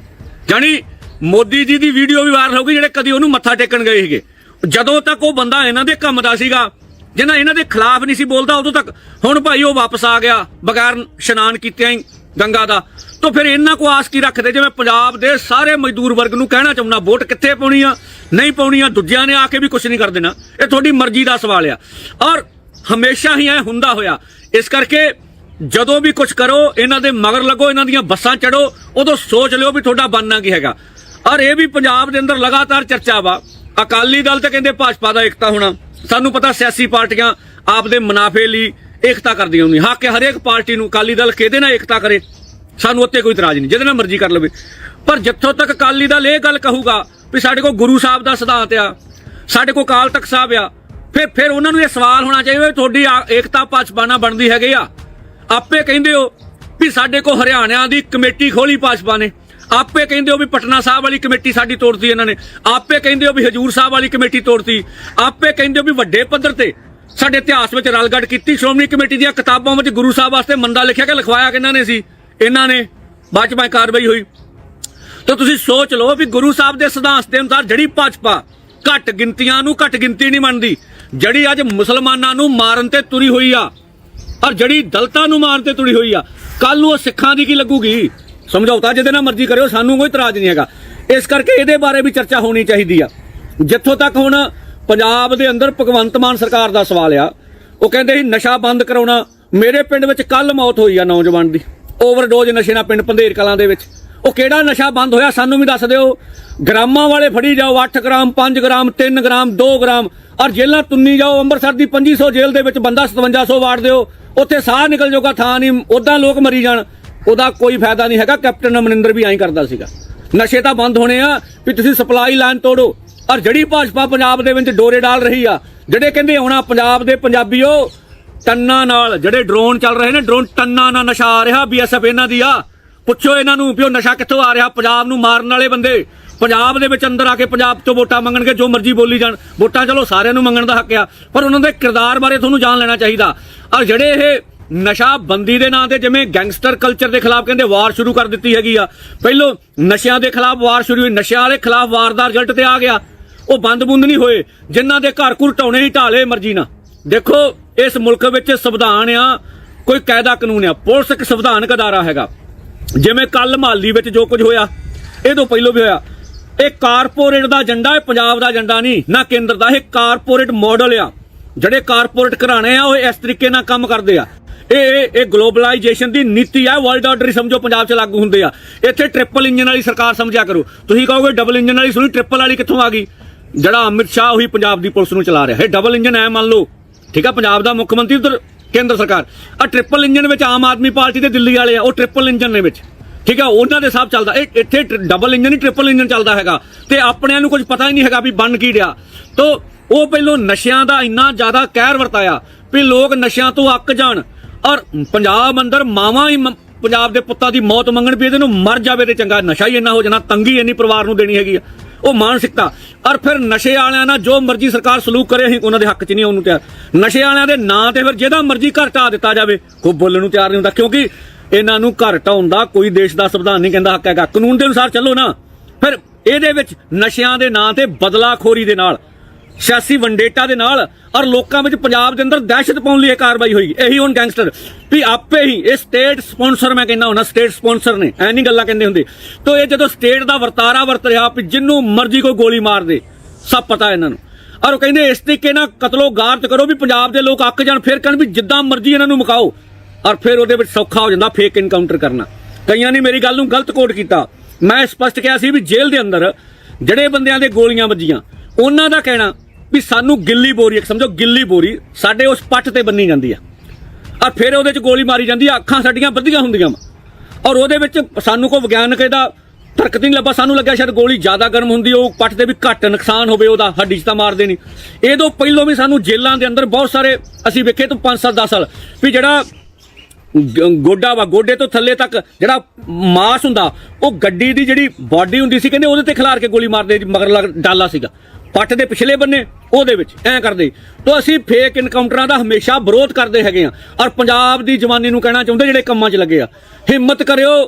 ਜਾਣੀ ਮੋਦੀ ਜੀ ਦੀ ਵੀਡੀਓ ਵੀ ਵਾਇਰਲ ਹੋ ਗਈ, ਜਿਹੜੇ ਕਦੀ ਉਹਨੂੰ ਮੱਥਾ ਟੇਕਣ ਗਏ ਸੀਗੇ। ਜਦੋਂ ਤੱਕ ਉਹ ਬੰਦਾ ਇਹਨਾਂ ਦੇ ਕੰਮ ਦਾ ਸੀਗਾ, ਜਿਹਨਾਂ ਇਹਨਾਂ ਦੇ ਖਿਲਾਫ ਨਹੀਂ ਸੀ ਬੋਲਦਾ, ਉਦੋਂ ਤੱਕ ਹੁਣ ਭਾਈ ਉਹ ਵਾਪਸ ਆ ਗਿਆ, ਬਗੈਰ ਇਸ਼ਨਾਨ ਕੀਤਿਆਂ ਹੀ ਗੰਗਾ ਦਾ। ਤਾਂ ਫਿਰ ਇਹਨਾਂ ਕੋ ਆਸ ਕੀ ਰੱਖਦੇ? ਜਿਵੇਂ ਪੰਜਾਬ ਦੇ ਸਾਰੇ ਮਜ਼ਦੂਰ ਵਰਗ ਨੂੰ ਕਹਿਣਾ ਚਾਹੁੰਦਾ, ਵੋਟ ਕਿੱਥੇ ਪਾਉਣੀ ਆ, ਨਹੀਂ ਪਾਉਣੀ ਆ, ਦੂਜਿਆਂ ਨੇ ਆ ਕੇ ਵੀ ਕੁਝ ਨਹੀਂ ਕਰ ਦੇਣਾ। ਇਹ ਤੁਹਾਡੀ ਮਰਜ਼ੀ ਦਾ ਸਵਾਲ ਆ। ਔਰ ਹਮੇਸ਼ਾ ਹੀ ਐ ਹੁੰਦਾ ਹੋਇਆ, ਇਸ ਕਰਕੇ ਜਦੋਂ ਵੀ ਕੁਝ ਕਰੋ, ਇਹਨਾਂ ਦੇ ਮਗਰ ਲੱਗੋ, ਇਹਨਾਂ ਦੀਆਂ ਬੱਸਾਂ ਚੜੋ, ਉਦੋਂ ਸੋਚ ਲਿਓ ਵੀ ਤੁਹਾਡਾ ਬਣਨਾ ਕੀ ਹੈਗਾ। ਔਰ ਇਹ ਵੀ ਪੰਜਾਬ ਦੇ ਅੰਦਰ ਲਗਾਤਾਰ ਚਰਚਾ ਵਾ ਅਕਾਲੀ ਦਲ ਤਾਂ ਕਹਿੰਦੇ ਭਾਜਪਾ ਦਾ ਇਕਤਾ ਹੋਣਾ। ਸਾਨੂੰ ਪਤਾ ਸਿਆਸੀ ਪਾਰਟੀਆਂ ਆਪਦੇ ਮੁਨਾਫੇ ਲਈ ਇਕਤਾ ਕਰਦੀਆਂ ਹੁੰਦੀਆਂ। ਹੱਕ ਹੈ ਹਰੇਕ ਪਾਰਟੀ ਨੂੰ ਅਕਾਲੀ ਦਲ ਕਿਹਦੇ ਨਾਲ ਇਕਤਾ ਕਰੇ? ਸਾਨੂੰ ਉੱਤੇ ਕੋਈ ਇਤਰਾਜ਼ ਨਹੀਂ। ਜਿਹਦੇ ਨਾਲ ਮਰਜ਼ੀ ਕਰ ਲਵੇ। ਪਰ ਜਿੱਥੋਂ ਤੱਕ ਅਕਾਲੀ ਦਲ ਇਹ ਗੱਲ ਕਹੂਗਾ ਵੀ ਸਾਡੇ ਕੋਲ ਗੁਰੂ ਸਾਹਿਬ ਦਾ ਸਿਧਾਂਤ ਆ, ਸਾਡੇ ਕੋਲ ਕਾਲ ਤਖਤ ਸਾਹਿਬ ਆ, ਫਿਰ ਫਿਰ ਉਹਨਾਂ ਨੂੰ ਇਹ ਸਵਾਲ ਹੋਣਾ ਚਾਹੀਦਾ ਵੀ ਤੁਹਾਡੀ ਆ- ਏਕਤਾ ਭਾਜਪਾ ਨਾਲ ਬਣਦੀ ਹੈਗੀ ਆ। ਆਪੇ ਕਹਿੰਦੇ ਹੋ ਵੀ ਸਾਡੇ ਕੋਲ ਹਰਿਆਣਿਆਂ ਦੀ ਕਮੇਟੀ ਖੋਲੀ ਭਾਜਪਾ ਨੇ। ਆਪੇ ਕਹਿੰਦੇ ਹੋ ਵੀ ਪਟਨਾ ਸਾਹਿਬ ਵਾਲੀ ਕਮੇਟੀ ਸਾਡੀ ਤੋੜਤੀ ਇਹਨਾਂ ਨੇ। ਆਪੇ ਕਹਿੰਦੇ ਹੋ ਵੀ ਹਜੂਰ ਸਾਹਿਬ ਵਾਲੀ ਕਮੇਟੀ ਤੋੜਤੀ। ਆਪੇ ਕਹਿੰਦੇ ਹੋ ਵੀ ਵੱਡੇ ਪੱਧਰ ਤੇ ਸਾਡੇ ਇਤਿਹਾਸ ਵਿੱਚ ਰਲਗੜ ਕੀਤੀ ਸ਼੍ਰੋਮਣੀ ਕਮੇਟੀ ਦੀਆਂ ਕਿਤਾਬਾਂ ਵਿੱਚ ਗੁਰੂ ਸਾਹਿਬ ਵਾਸਤੇ ਮੰਦਾ ਲਿਖਿਆ ਕਿ ਲਿਖਵਾਇਆ ਕਿਹਨਾਂ ਨੇ ਸੀ? ਇਹਨਾਂ ਨੇ। ਬਾਅਦ ਚ ਮੈਂ ਕਾਰਵਾਈ ਹੋਈ। ਤਾਂ ਤੁਸੀਂ ਸੋਚ ਲਓ ਵੀ ਗੁਰੂ ਸਾਹਿਬ ਦੇ ਸਿਧਾਂਤ ਦੇ ਅਨੁਸਾਰ ਜਿਹੜੀ ਭਾਜਪਾ ਘੱਟ ਗਿਣਤੀਆਂ ਨੂੰ ਘੱਟ ਗਿਣਤੀ ਨਹੀਂ ਮੰਨਦੀ, ਜਿਹੜੀ ਅੱਜ ਮੁਸਲਮਾਨਾਂ ਨੂੰ ਮਾਰਨ ਤੇ ਤੁਰੀ ਹੋਈ ਆ, ਔਰ ਜਿਹੜੀ ਦਲਤਾਂ ਨੂੰ ਮਾਰਨ ਤੇ ਤੁਰੀ ਹੋਈ ਆ ਕੱਲ ਨੂੰ ਉਹ ਸਿੱਖਾਂ ਦੀ ਕੀ ਲੱਗੂਗੀ? ਸਮਝੌਤਾ ਜਿਹਦੇ ਨਾਲ ਮਰਜ਼ੀ ਕਰਿਓ, ਸਾਨੂੰ ਕੋਈ ਇਤਰਾਜ਼ ਨਹੀਂ ਹੈਗਾ। ਇਸ ਕਰਕੇ ਇਹਦੇ ਬਾਰੇ ਵੀ ਚਰਚਾ ਹੋਣੀ ਚਾਹੀਦੀ ਆ। ਜਿੱਥੋਂ ਤੱਕ ਹੁਣ ਪੰਜਾਬ ਦੇ ਅੰਦਰ ਭਗਵੰਤ ਮਾਨ ਸਰਕਾਰ ਦਾ ਸਵਾਲ ਆ, ਉਹ ਕਹਿੰਦੇ ਸੀ, ਨਸ਼ਾ ਬੰਦ ਕਰਾਉਣਾ, ਮੇਰੇ ਪਿੰਡ ਵਿੱਚ ਕੱਲ ਮੌਤ ਹੋਈ ਆ ਨੌਜਵਾਨ ਦੀ, ਓਵਰਡੋਜ਼ ਨਸ਼ੇ ਨਾਲ ਪਿੰਡ ਪੰਧੇਰ ਕਲਾਂ ਦੇ ਵਿੱਚ। ਉਹ ਕਿਹੜਾ ਨਸ਼ਾ ਬੰਦ ਹੋਇਆ, ਸਾਨੂੰ ਵੀ ਦੱਸ ਦਿਓ। ਗ੍ਰਾਮਾਂ ਵਾਲੇ ਫੜੀ ਜਾਓ 8 ਗ੍ਰਾਮ 5 ਗ੍ਰਾਮ 3 ਗ੍ਰਾਮ 2 ਗ੍ਰਾਮ, ਔਰ ਜੇਲਾਂ ਤੁੰਨੀ ਜਾਓ, ਅੰਮ੍ਰਿਤਸਰ ਦੀ 2500 ਜੇਲ੍ਹ ਦੇ ਵਿੱਚ ਬੰਦਾ 5700 ਵਾੜ ਦਿਓ, ਉੱਥੇ ਸਾਹ ਨਿਕਲ ਜਾਊਗਾ ਥਾਂ ਨਹੀਂ ਉਦਾਂ ਲੋਕ ਮਰੀ ਜਾਣ। ਉਹਦਾ ਕੋਈ ਫਾਇਦਾ ਨਹੀਂ ਹੈਗਾ। ਕੈਪਟਨ ਅਮਰਿੰਦਰ ਵੀ ਐਂ ਕਰਦਾ ਸੀਗਾ। ਨਸ਼ੇ ਤਾਂ ਬੰਦ ਹੋਣੇ ਆ ਵੀ ਤੁਸੀਂ ਸਪਲਾਈ ਲਾਈਨ ਤੋੜੋ। ਔਰ ਜਿਹੜੀ ਭਾਜਪਾ ਪੰਜਾਬ ਦੇ ਵਿੱਚ ਡੋਰੇ ਡਾਲ ਰਹੀ ਆ, ਜਿਹੜੇ ਕਹਿੰਦੇ ਆਉਣਾ ਪੰਜਾਬ ਦੇ ਪੰਜਾਬੀਓ, ਟੰਨਾਂ ਨਾਲ ਜਿਹੜੇ ਡਰੋਨ ਚੱਲ ਰਹੇ ਨੇ ਡਰੋਨ ਟੰਨਾਂ ਨਾਲ ਨਸ਼ਾ ਆ ਰਿਹਾ ਬੀਐਸਐਫ ਇਹਨਾਂ ਦੀ ਆ। ਪੁੱਛੋ ਇਹਨਾਂ ਨੂੰ ਵੀ ਉਹ ਨਸ਼ਾ ਕਿੱਥੋਂ ਆ ਰਿਹਾ, ਪੰਜਾਬ ਨੂੰ ਮਾਰਨ ਵਾਲੇ ਬੰਦੇ। ਪੰਜਾਬ ਦੇ ਵਿੱਚ ਅੰਦਰ ਆ ਕੇ ਪੰਜਾਬ ਤੋਂ ਵੋਟਾਂ ਮੰਗਣਗੇ, ਜੋ ਮਰਜ਼ੀ ਬੋਲੀ ਜਾਣ। ਵੋਟਾਂ ਚਲੋ ਸਾਰਿਆਂ ਨੂੰ ਮੰਗਣ ਦਾ ਹੱਕ ਆ, ਪਰ ਉਹਨਾਂ ਦੇ ਕਿਰਦਾਰ ਬਾਰੇ ਤੁਹਾਨੂੰ ਜਾਣ ਲੈਣਾ ਚਾਹੀਦਾ। ਔਰ ਜਿਹੜੇ ਇਹ ਨਸ਼ਾ ਬੰਦੀ ਦੇ ਨਾਂ ਤੇ ਜਿਵੇਂ ਗੈਂਗਸਟਰ ਕਲਚਰ ਦੇ ਖਿਲਾਫ ਕਹਿੰਦੇ ਵਾਰ ਸ਼ੁਰੂ ਕਰ ਦਿੱਤੀ ਹੈਗੀ ਆ। ਪਹਿਲੋਂ ਨਸ਼ਿਆਂ ਦੇ ਖਿਲਾਫ ਵਾਰ ਸ਼ੁਰੂ ਹੋਈ, ਨਸ਼ਿਆਂ ਵਾਲੇ ਖਿਲਾਫ ਵਾਰ ਦਾ ਰਿਜ਼ਲਟ ਤੇ ਆ ਗਿਆ। ਉਹ ਬੰਦ ਬੁੰਦ ਨਹੀਂ ਹੋਏ, ਜਿਨ੍ਹਾਂ ਦੇ ਘਰ ਘੁਰ ਢਾਉਣੇ ਹੀ ਢਾਲੇ ਮਰਜ਼ੀ ਨਾ ਦੇਖੋ, ਇਸ ਮੁਲਕ ਵਿੱਚ ਸੰਵਿਧਾਨ ਆ, ਕੋਈ ਕਾਇਦਾ ਕਾਨੂੰਨ ਆ। ਪੁਲਿਸ ਇੱਕ ਸੰਵਿਧਾਨਕ ਅਦਾਰਾ ਹੈਗਾ। ਜਿਵੇਂ ਕੱਲ ਮਹਾਲੀ ਵਿੱਚ ਜੋ ਕੁਝ ਹੋਇਆ, ਇਹ ਤੋਂ ਪਹਿਲਾਂ ਵੀ ਹੋਇਆ। ਇਹ ਕਾਰਪੋਰੇਟ ਦਾ ਏਜੰਡਾ ਹੈ ਪੰਜਾਬ ਦਾ ਏਜੰਡਾ ਨਹੀਂ, ਨਾ ਕੇਂਦਰ ਦਾ, ਇਹ ਕਾਰਪੋਰੇਟ ਮਾਡਲ ਆ। ਜਿਹੜੇ ਕਾਰਪੋਰੇਟ ਘਰਾਣੇ ਆ, ਉਹ ਇਸ ਤਰੀਕੇ ਨਾਲ ਕੰਮ ਕਰਦੇ ਆ। ਇਹ ਇਹ ਗਲੋਬਲਾਈਜੇਸ਼ਨ ਦੀ ਨੀਤੀ ਆ ਵਰਲਡ ਆਰਡਰ ਹੀ ਸਮਝੋ ਪੰਜਾਬ 'ਚ ਲਾਗੂ ਹੁੰਦੇ ਆ। ਇੱਥੇ ਟ੍ਰਿਪਲ ਇੰਜਨ ਵਾਲੀ ਸਰਕਾਰ ਸਮਝਿਆ ਕਰੋ। ਤੁਸੀਂ ਕਹੋਗੇ ਡਬਲ ਇੰਜਨ ਵਾਲੀ ਸੁਣੀ ਟ੍ਰਿਪਲ ਵਾਲੀ ਕਿੱਥੋਂ ਆ ਗਈ? ਜਿਹੜਾ ਅਮਿਤ ਸ਼ਾਹ ਉਹੀ ਪੰਜਾਬ ਦੀ ਪੁਲਿਸ ਨੂੰ ਚਲਾ ਰਿਹਾ। ਹੈ ਡਬਲ ਇੰਜਨ ਐ ਮੰਨ ਲਓ, ਠੀਕ ਆ, ਪੰਜਾਬ ਦਾ ਮੁੱਖ ਮੰਤਰੀ ਉਧਰ ਕੇਂਦਰ ਸਰਕਾਰ। ਆ ਟ੍ਰਿਪਲ ਇੰਜਨ ਵਿੱਚ ਆਮ ਆਦਮੀ ਪਾਰਟੀ ਤੇ ਦਿੱਲੀ ਵਾਲੇ ਆ, ਉਹ ਟ੍ਰਿਪਲ ਇੰਜਨ ਦੇ ਵਿੱਚ। ਠੀਕ ਆ, ਉਹਨਾਂ ਦੇ ਹਿਸਾਬ ਚੱਲਦਾ। ਇਹ ਇੱਥੇ ਡਬਲ ਇੰਜਨ ਹੀ ਟ੍ਰਿਪਲ ਇੰਜਨ ਚੱਲਦਾ ਹੈਗਾ। ਤੇ ਆਪਣਿਆਂ ਨੂੰ ਕੁਝ ਪਤਾ ਹੀ ਨਹੀਂ ਹੈਗਾ ਵੀ ਬਣ ਕੀ ਰਿਹਾ। ਤੋ, ਉਹ ਪਹਿਲੋਂ ਨਸ਼ਿਆਂ ਦਾ ਇੰਨਾ ਜ਼ਿਆਦਾ ਕਹਿਰ ਵਰਤਾਇਆ ਵੀ ਲੋਕ ਨਸ਼ਿਆਂ ਤੋਂ ਅੱਕ ਜਾਣ। ਔਰ ਪੰਜਾਬ ਅੰਦਰ ਮਾਵਾਂ ਹੀ ਪੰਜਾਬ ਦੇ ਪੁੱਤਾਂ ਦੀ ਮੌਤ ਮੰਗਣ ਵੀ ਇਹਦੇ ਨੂੰ ਮਰ ਜਾਵੇ ਤੇ ਚੰਗਾ ਨਸ਼ਾ ਹੀ ਇੰਨਾ ਹੋ ਜਾਣਾ, ਤੰਗੀ ਇੰਨੀ ਪਰਿਵਾਰ ਨੂੰ ਦੇਣੀ ਹੈਗੀ ਆ। ਉਹ ਮਾਨਸਿਕਤਾ। ਔਰ ਫਿਰ ਨਸ਼ੇ ਵਾਲਿਆਂ ਨਾਲ ਜੋ ਮਰਜ਼ੀ ਸਰਕਾਰ ਸਲੂਕ ਕਰੇ, ਅਸੀਂ ਉਹਨਾਂ ਦੇ ਹੱਕ 'ਚ ਨਹੀਂ ਉਹਨੂੰ ਤਿਆਰ। ਨਸ਼ੇ ਵਾਲਿਆਂ ਦੇ ਨਾਂ ਤੇ ਫਿਰ ਜਿਹਦਾ ਮਰਜ਼ੀ ਘਰ ਢਾਹ ਦਿੱਤਾ ਜਾਵੇ ਕੋਈ ਬੋਲਣ ਨੂੰ ਤਿਆਰ ਨਹੀਂ ਹੁੰਦਾ, ਕਿਉਂਕਿ ਇਹਨਾਂ ਨੂੰ ਘਰ ਢਾਉਣ ਦਾ ਕੋਈ ਦੇਸ਼ ਦਾ ਸੰਵਿਧਾਨ ਨਹੀਂ ਕਹਿੰਦਾ ਹੱਕ ਹੈਗਾ। ਕਾਨੂੰਨ ਦੇ ਅਨੁਸਾਰ ਚੱਲੋ ਨਾ। ਫਿਰ ਇਹਦੇ ਵਿੱਚ ਨਸ਼ਿਆਂ ਦੇ ਨਾਂ ਤੇ ਬਦਲਾਖੋਰੀ ਦੇ ਨਾਲ, ਸਿਆਸੀ ਵੰਡੇਟਾ ਦੇ ਨਾਲ ਔਰ ਲੋਕਾਂ ਵਿੱਚ ਪੰਜਾਬ ਦੇ ਅੰਦਰ ਦਹਿਸ਼ਤ ਪਾਉਣ ਲਈ ਇਹ ਕਾਰਵਾਈ ਹੋਈ। ਇਹੀ ਹੁਣ ਗੈਂਗਸਟਰ। ਵੀ ਆਪੇ ਹੀ ਇਹ ਸਟੇਟ ਸਪਾਂਸਰ ਮੈਂ ਕਹਿੰਦਾ ਹੁੰਦਾ ਸਟੇਟ ਸਪਾਂਸਰ ਨੇ, ਐ ਨਹੀਂ ਗੱਲਾਂ ਕਹਿੰਦੇ ਹੁੰਦੇ। ਤੋਂ ਇਹ ਜਦੋਂ ਸਟੇਟ ਦਾ ਵਰਤਾਰਾ ਵਰਤ ਰਿਹਾ, ਵੀ ਜਿੰਨੂੰ ਮਰਜ਼ੀ ਕੋਈ ਗੋਲੀ ਮਾਰ ਦੇ, ਸਭ ਪਤਾ ਇਹਨਾਂ ਨੂੰ। ਔਰ ਉਹ ਕਹਿੰਦੇ ਇਸ ਤਰੀਕੇ ਨਾਲ ਕਤਲੋ ਗਾਰਤ ਕਰੋ ਵੀ ਪੰਜਾਬ ਦੇ ਲੋਕ ਅੱਕ ਜਾਣ, ਫਿਰ ਕਹਿਣ ਵੀ ਜਿੱਦਾਂ ਮਰਜ਼ੀ ਇਹਨਾਂ ਨੂੰ ਮੁਕਾਓ। ਔਰ ਫਿਰ ਉਹਦੇ ਵਿੱਚ ਸੌਖਾ ਹੋ ਜਾਂਦਾ ਫੇਕ ਇਨਕਾਊਂਟਰ ਕਰਨਾ। ਕਈਆਂ ਨੇ ਮੇਰੀ ਗੱਲ ਨੂੰ ਗਲਤ ਕੋਟ ਕੀਤਾ। ਮੈਂ ਸਪਸ਼ਟ ਕਿਹਾ ਸੀ ਵੀ ਜੇਲ੍ਹ ਦੇ ਅੰਦਰ ਜਿਹੜੇ ਬੰਦਿਆਂ ਦੇ ਗੋਲੀਆਂ ਵੱਜੀਆਂ, ਉਹਨਾਂ ਦਾ ਕਹਿਣਾ ਵੀ ਸਾਨੂੰ ਗਿੱਲੀ ਬੋਰੀ, ਇੱਕ ਸਮਝੋ ਗਿੱਲੀ ਬੋਰੀ ਸਾਡੇ ਉਸ ਪੱਟ ਤੇ ਬੰਨੀ ਜਾਂਦੀ ਆ। ਔਰ ਫਿਰ ਉਹਦੇ ਚ ਗੋਲੀ ਮਾਰੀ ਜਾਂਦੀ ਆ, ਅੱਖਾਂ ਸਾਡੀਆਂ ਵੱਧੀਆਂ ਹੁੰਦੀਆਂ ਵਾ। ਔਰ ਉਹਦੇ ਵਿੱਚ ਸਾਨੂੰ ਕੋਈ ਵਿਗਿਆਨਕ ਇਹਦਾ ਤਰਕ ਨਹੀਂ ਲੱਭਾ, ਸਾਨੂੰ ਲੱਗਿਆ ਸ਼ਾਇਦ ਗੋਲੀ ਜ਼ਿਆਦਾ ਗਰਮ ਹੁੰਦੀ ਉਹ ਪੱਟ ਤੇ ਵੀ ਘੱਟ ਨੁਕਸਾਨ ਹੋਵੇ ਉਹਦਾ, ਹੱਡੀ 'ਚ ਤਾਂ ਮਾਰਦੇ ਨਹੀਂ ਇਹ ਤੋਂ ਪਹਿਲਾਂ ਵੀ ਸਾਨੂੰ ਜੇਲ੍ਹਾਂ ਦੇ ਅੰਦਰ ਬਹੁਤ ਸਾਰੇ, ਅਸੀਂ ਵੇਖੇ ਤੋਂ 5-7 10 ਸਾਲ, ਵੀ ਜਿਹੜਾ ਗੋਡਾ ਵਾ, ਗੋਡੇ ਤੋਂ ਥੱਲੇ ਤੱਕ ਜਿਹੜਾ ਮਾਸ ਹੁੰਦਾ, ਉਹ ਗੱਡੀ ਦੀ ਜਿਹੜੀ ਬਾਡੀ ਹੁੰਦੀ ਸੀ ਕਹਿੰਦੇ ਉਹਦੇ ਤੇ ਖਿਲਾਰ ਕੇ ਗੋਲੀ ਮਾਰਦੇ ਮਗਰ ਲੱਗ- ਡਾਲਾ ਸੀਗਾ। ਪੱਟ ਦੇ ਪਿਛਲੇ ਬੰਨੇ, ਉਹਦੇ ਵਿੱਚ, ਐਂ ਕਰਦੇ। ਤੋਂ ਅਸੀਂ ਫੇਕ ਇਨਕਾਊਂਟਰਾਂ ਦਾ ਹਮੇਸ਼ਾ ਵਿਰੋਧ ਕਰਦੇ ਹੈਗੇ ਆ। ਔਰ ਪੰਜਾਬ ਦੀ ਜਵਾਨੀ ਨੂੰ ਕਹਿਣਾ ਚਾਹੁੰਦੇ ਜਿਹੜੇ ਕੰਮਾਂ 'ਚ ਲੱਗੇ ਆ। ਹਿੰਮਤ ਕਰਿਓ,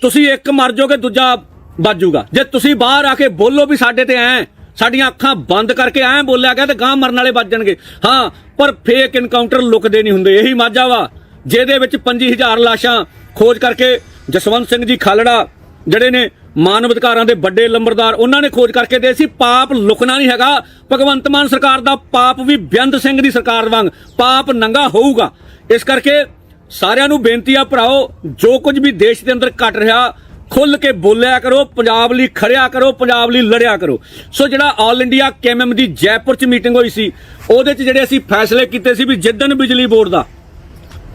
ਤੁਸੀਂ ਇੱਕ ਮਰ ਜਾਓਗੇ, ਦੂਜਾ ਬਚ ਜਾਊਗਾ ਜੇ ਤੁਸੀਂ ਬਾਹਰ ਆ ਕੇ ਬੋਲੋ ਵੀ ਸਾਡੇ ਤੇ ਐ, ਸਾਡੀਆਂ ਅੱਖਾਂ ਬੰਦ ਕਰਕੇ ਐਂ ਬੋਲਿਆ ਗਿਆ ਤੇ ਗਾਂ ਮਰਨ ਵਾਲੇ ਬਚ ਜਾਣਗੇ। ਹਾਂ, ਪਰ ਫੇਕ ਇਨਕਾਊਂਟਰ ਲੁਕਦੇ ਨਹੀਂ ਹੁੰਦੇ, ਇਹੀ ਮਾਝਾ ਵਾ। ਜਿਹਦੇ ਵਿੱਚ 25000 ਲਾਸ਼ਾਂ ਖੋਜ ਕਰਕੇ ਜਸਵੰਤ ਸਿੰਘ ਜੀ ਖਾਲੜਾ, ਜਿਹੜੇ ਨੇ ਮਾਨਵ ਅਧਿਕਾਰਾਂ ਦੇ ਵੱਡੇ ਲੰਬਰਦਾਰ ਉਹਨਾਂ ਨੇ ਖੋਜ ਕਰਕੇ ਦੇ ਸੀ। ਪਾਪ ਲੁਕਣਾ ਨਹੀਂ ਹੈਗਾ। ਭਗਵੰਤ ਮਾਨ ਸਰਕਾਰ ਦਾ ਪਾਪ ਵੀ ਬੇਅੰਤ ਸਿੰਘ ਦੀ ਸਰਕਾਰ ਵਾਂਗ ਪਾਪ ਨੰਗਾ ਹੋਊਗਾ। ਇਸ ਕਰਕੇ ਸਾਰਿਆਂ ਨੂੰ ਬੇਨਤੀ ਆ ਭਰਾਓ, ਜੋ ਕੁਝ ਵੀ ਦੇਸ਼ ਦੇ ਅੰਦਰ ਘਟ ਰਿਹਾ ਖੁੱਲ ਕੇ ਬੋਲਿਆ ਕਰੋ, ਪੰਜਾਬ ਲਈ ਖੜਿਆ ਕਰੋ, ਪੰਜਾਬ ਲਈ ਲੜਿਆ ਕਰੋ। ਸੋ ਜਿਹੜਾ ਆਲ ਇੰਡੀਆ ਕੇਐਮਐਮ ਦੀ ਜੈਪੁਰ ਚ ਮੀਟਿੰਗ ਹੋਈ ਸੀ, ਉਹਦੇ ਚ ਜਿਹੜੇ ਅਸੀਂ ਫੈਸਲੇ ਕੀਤੇ ਸੀ ਵੀ ਜਿੱਦਣ ਬਿਜਲੀ ਬੋਰਡ ਦਾ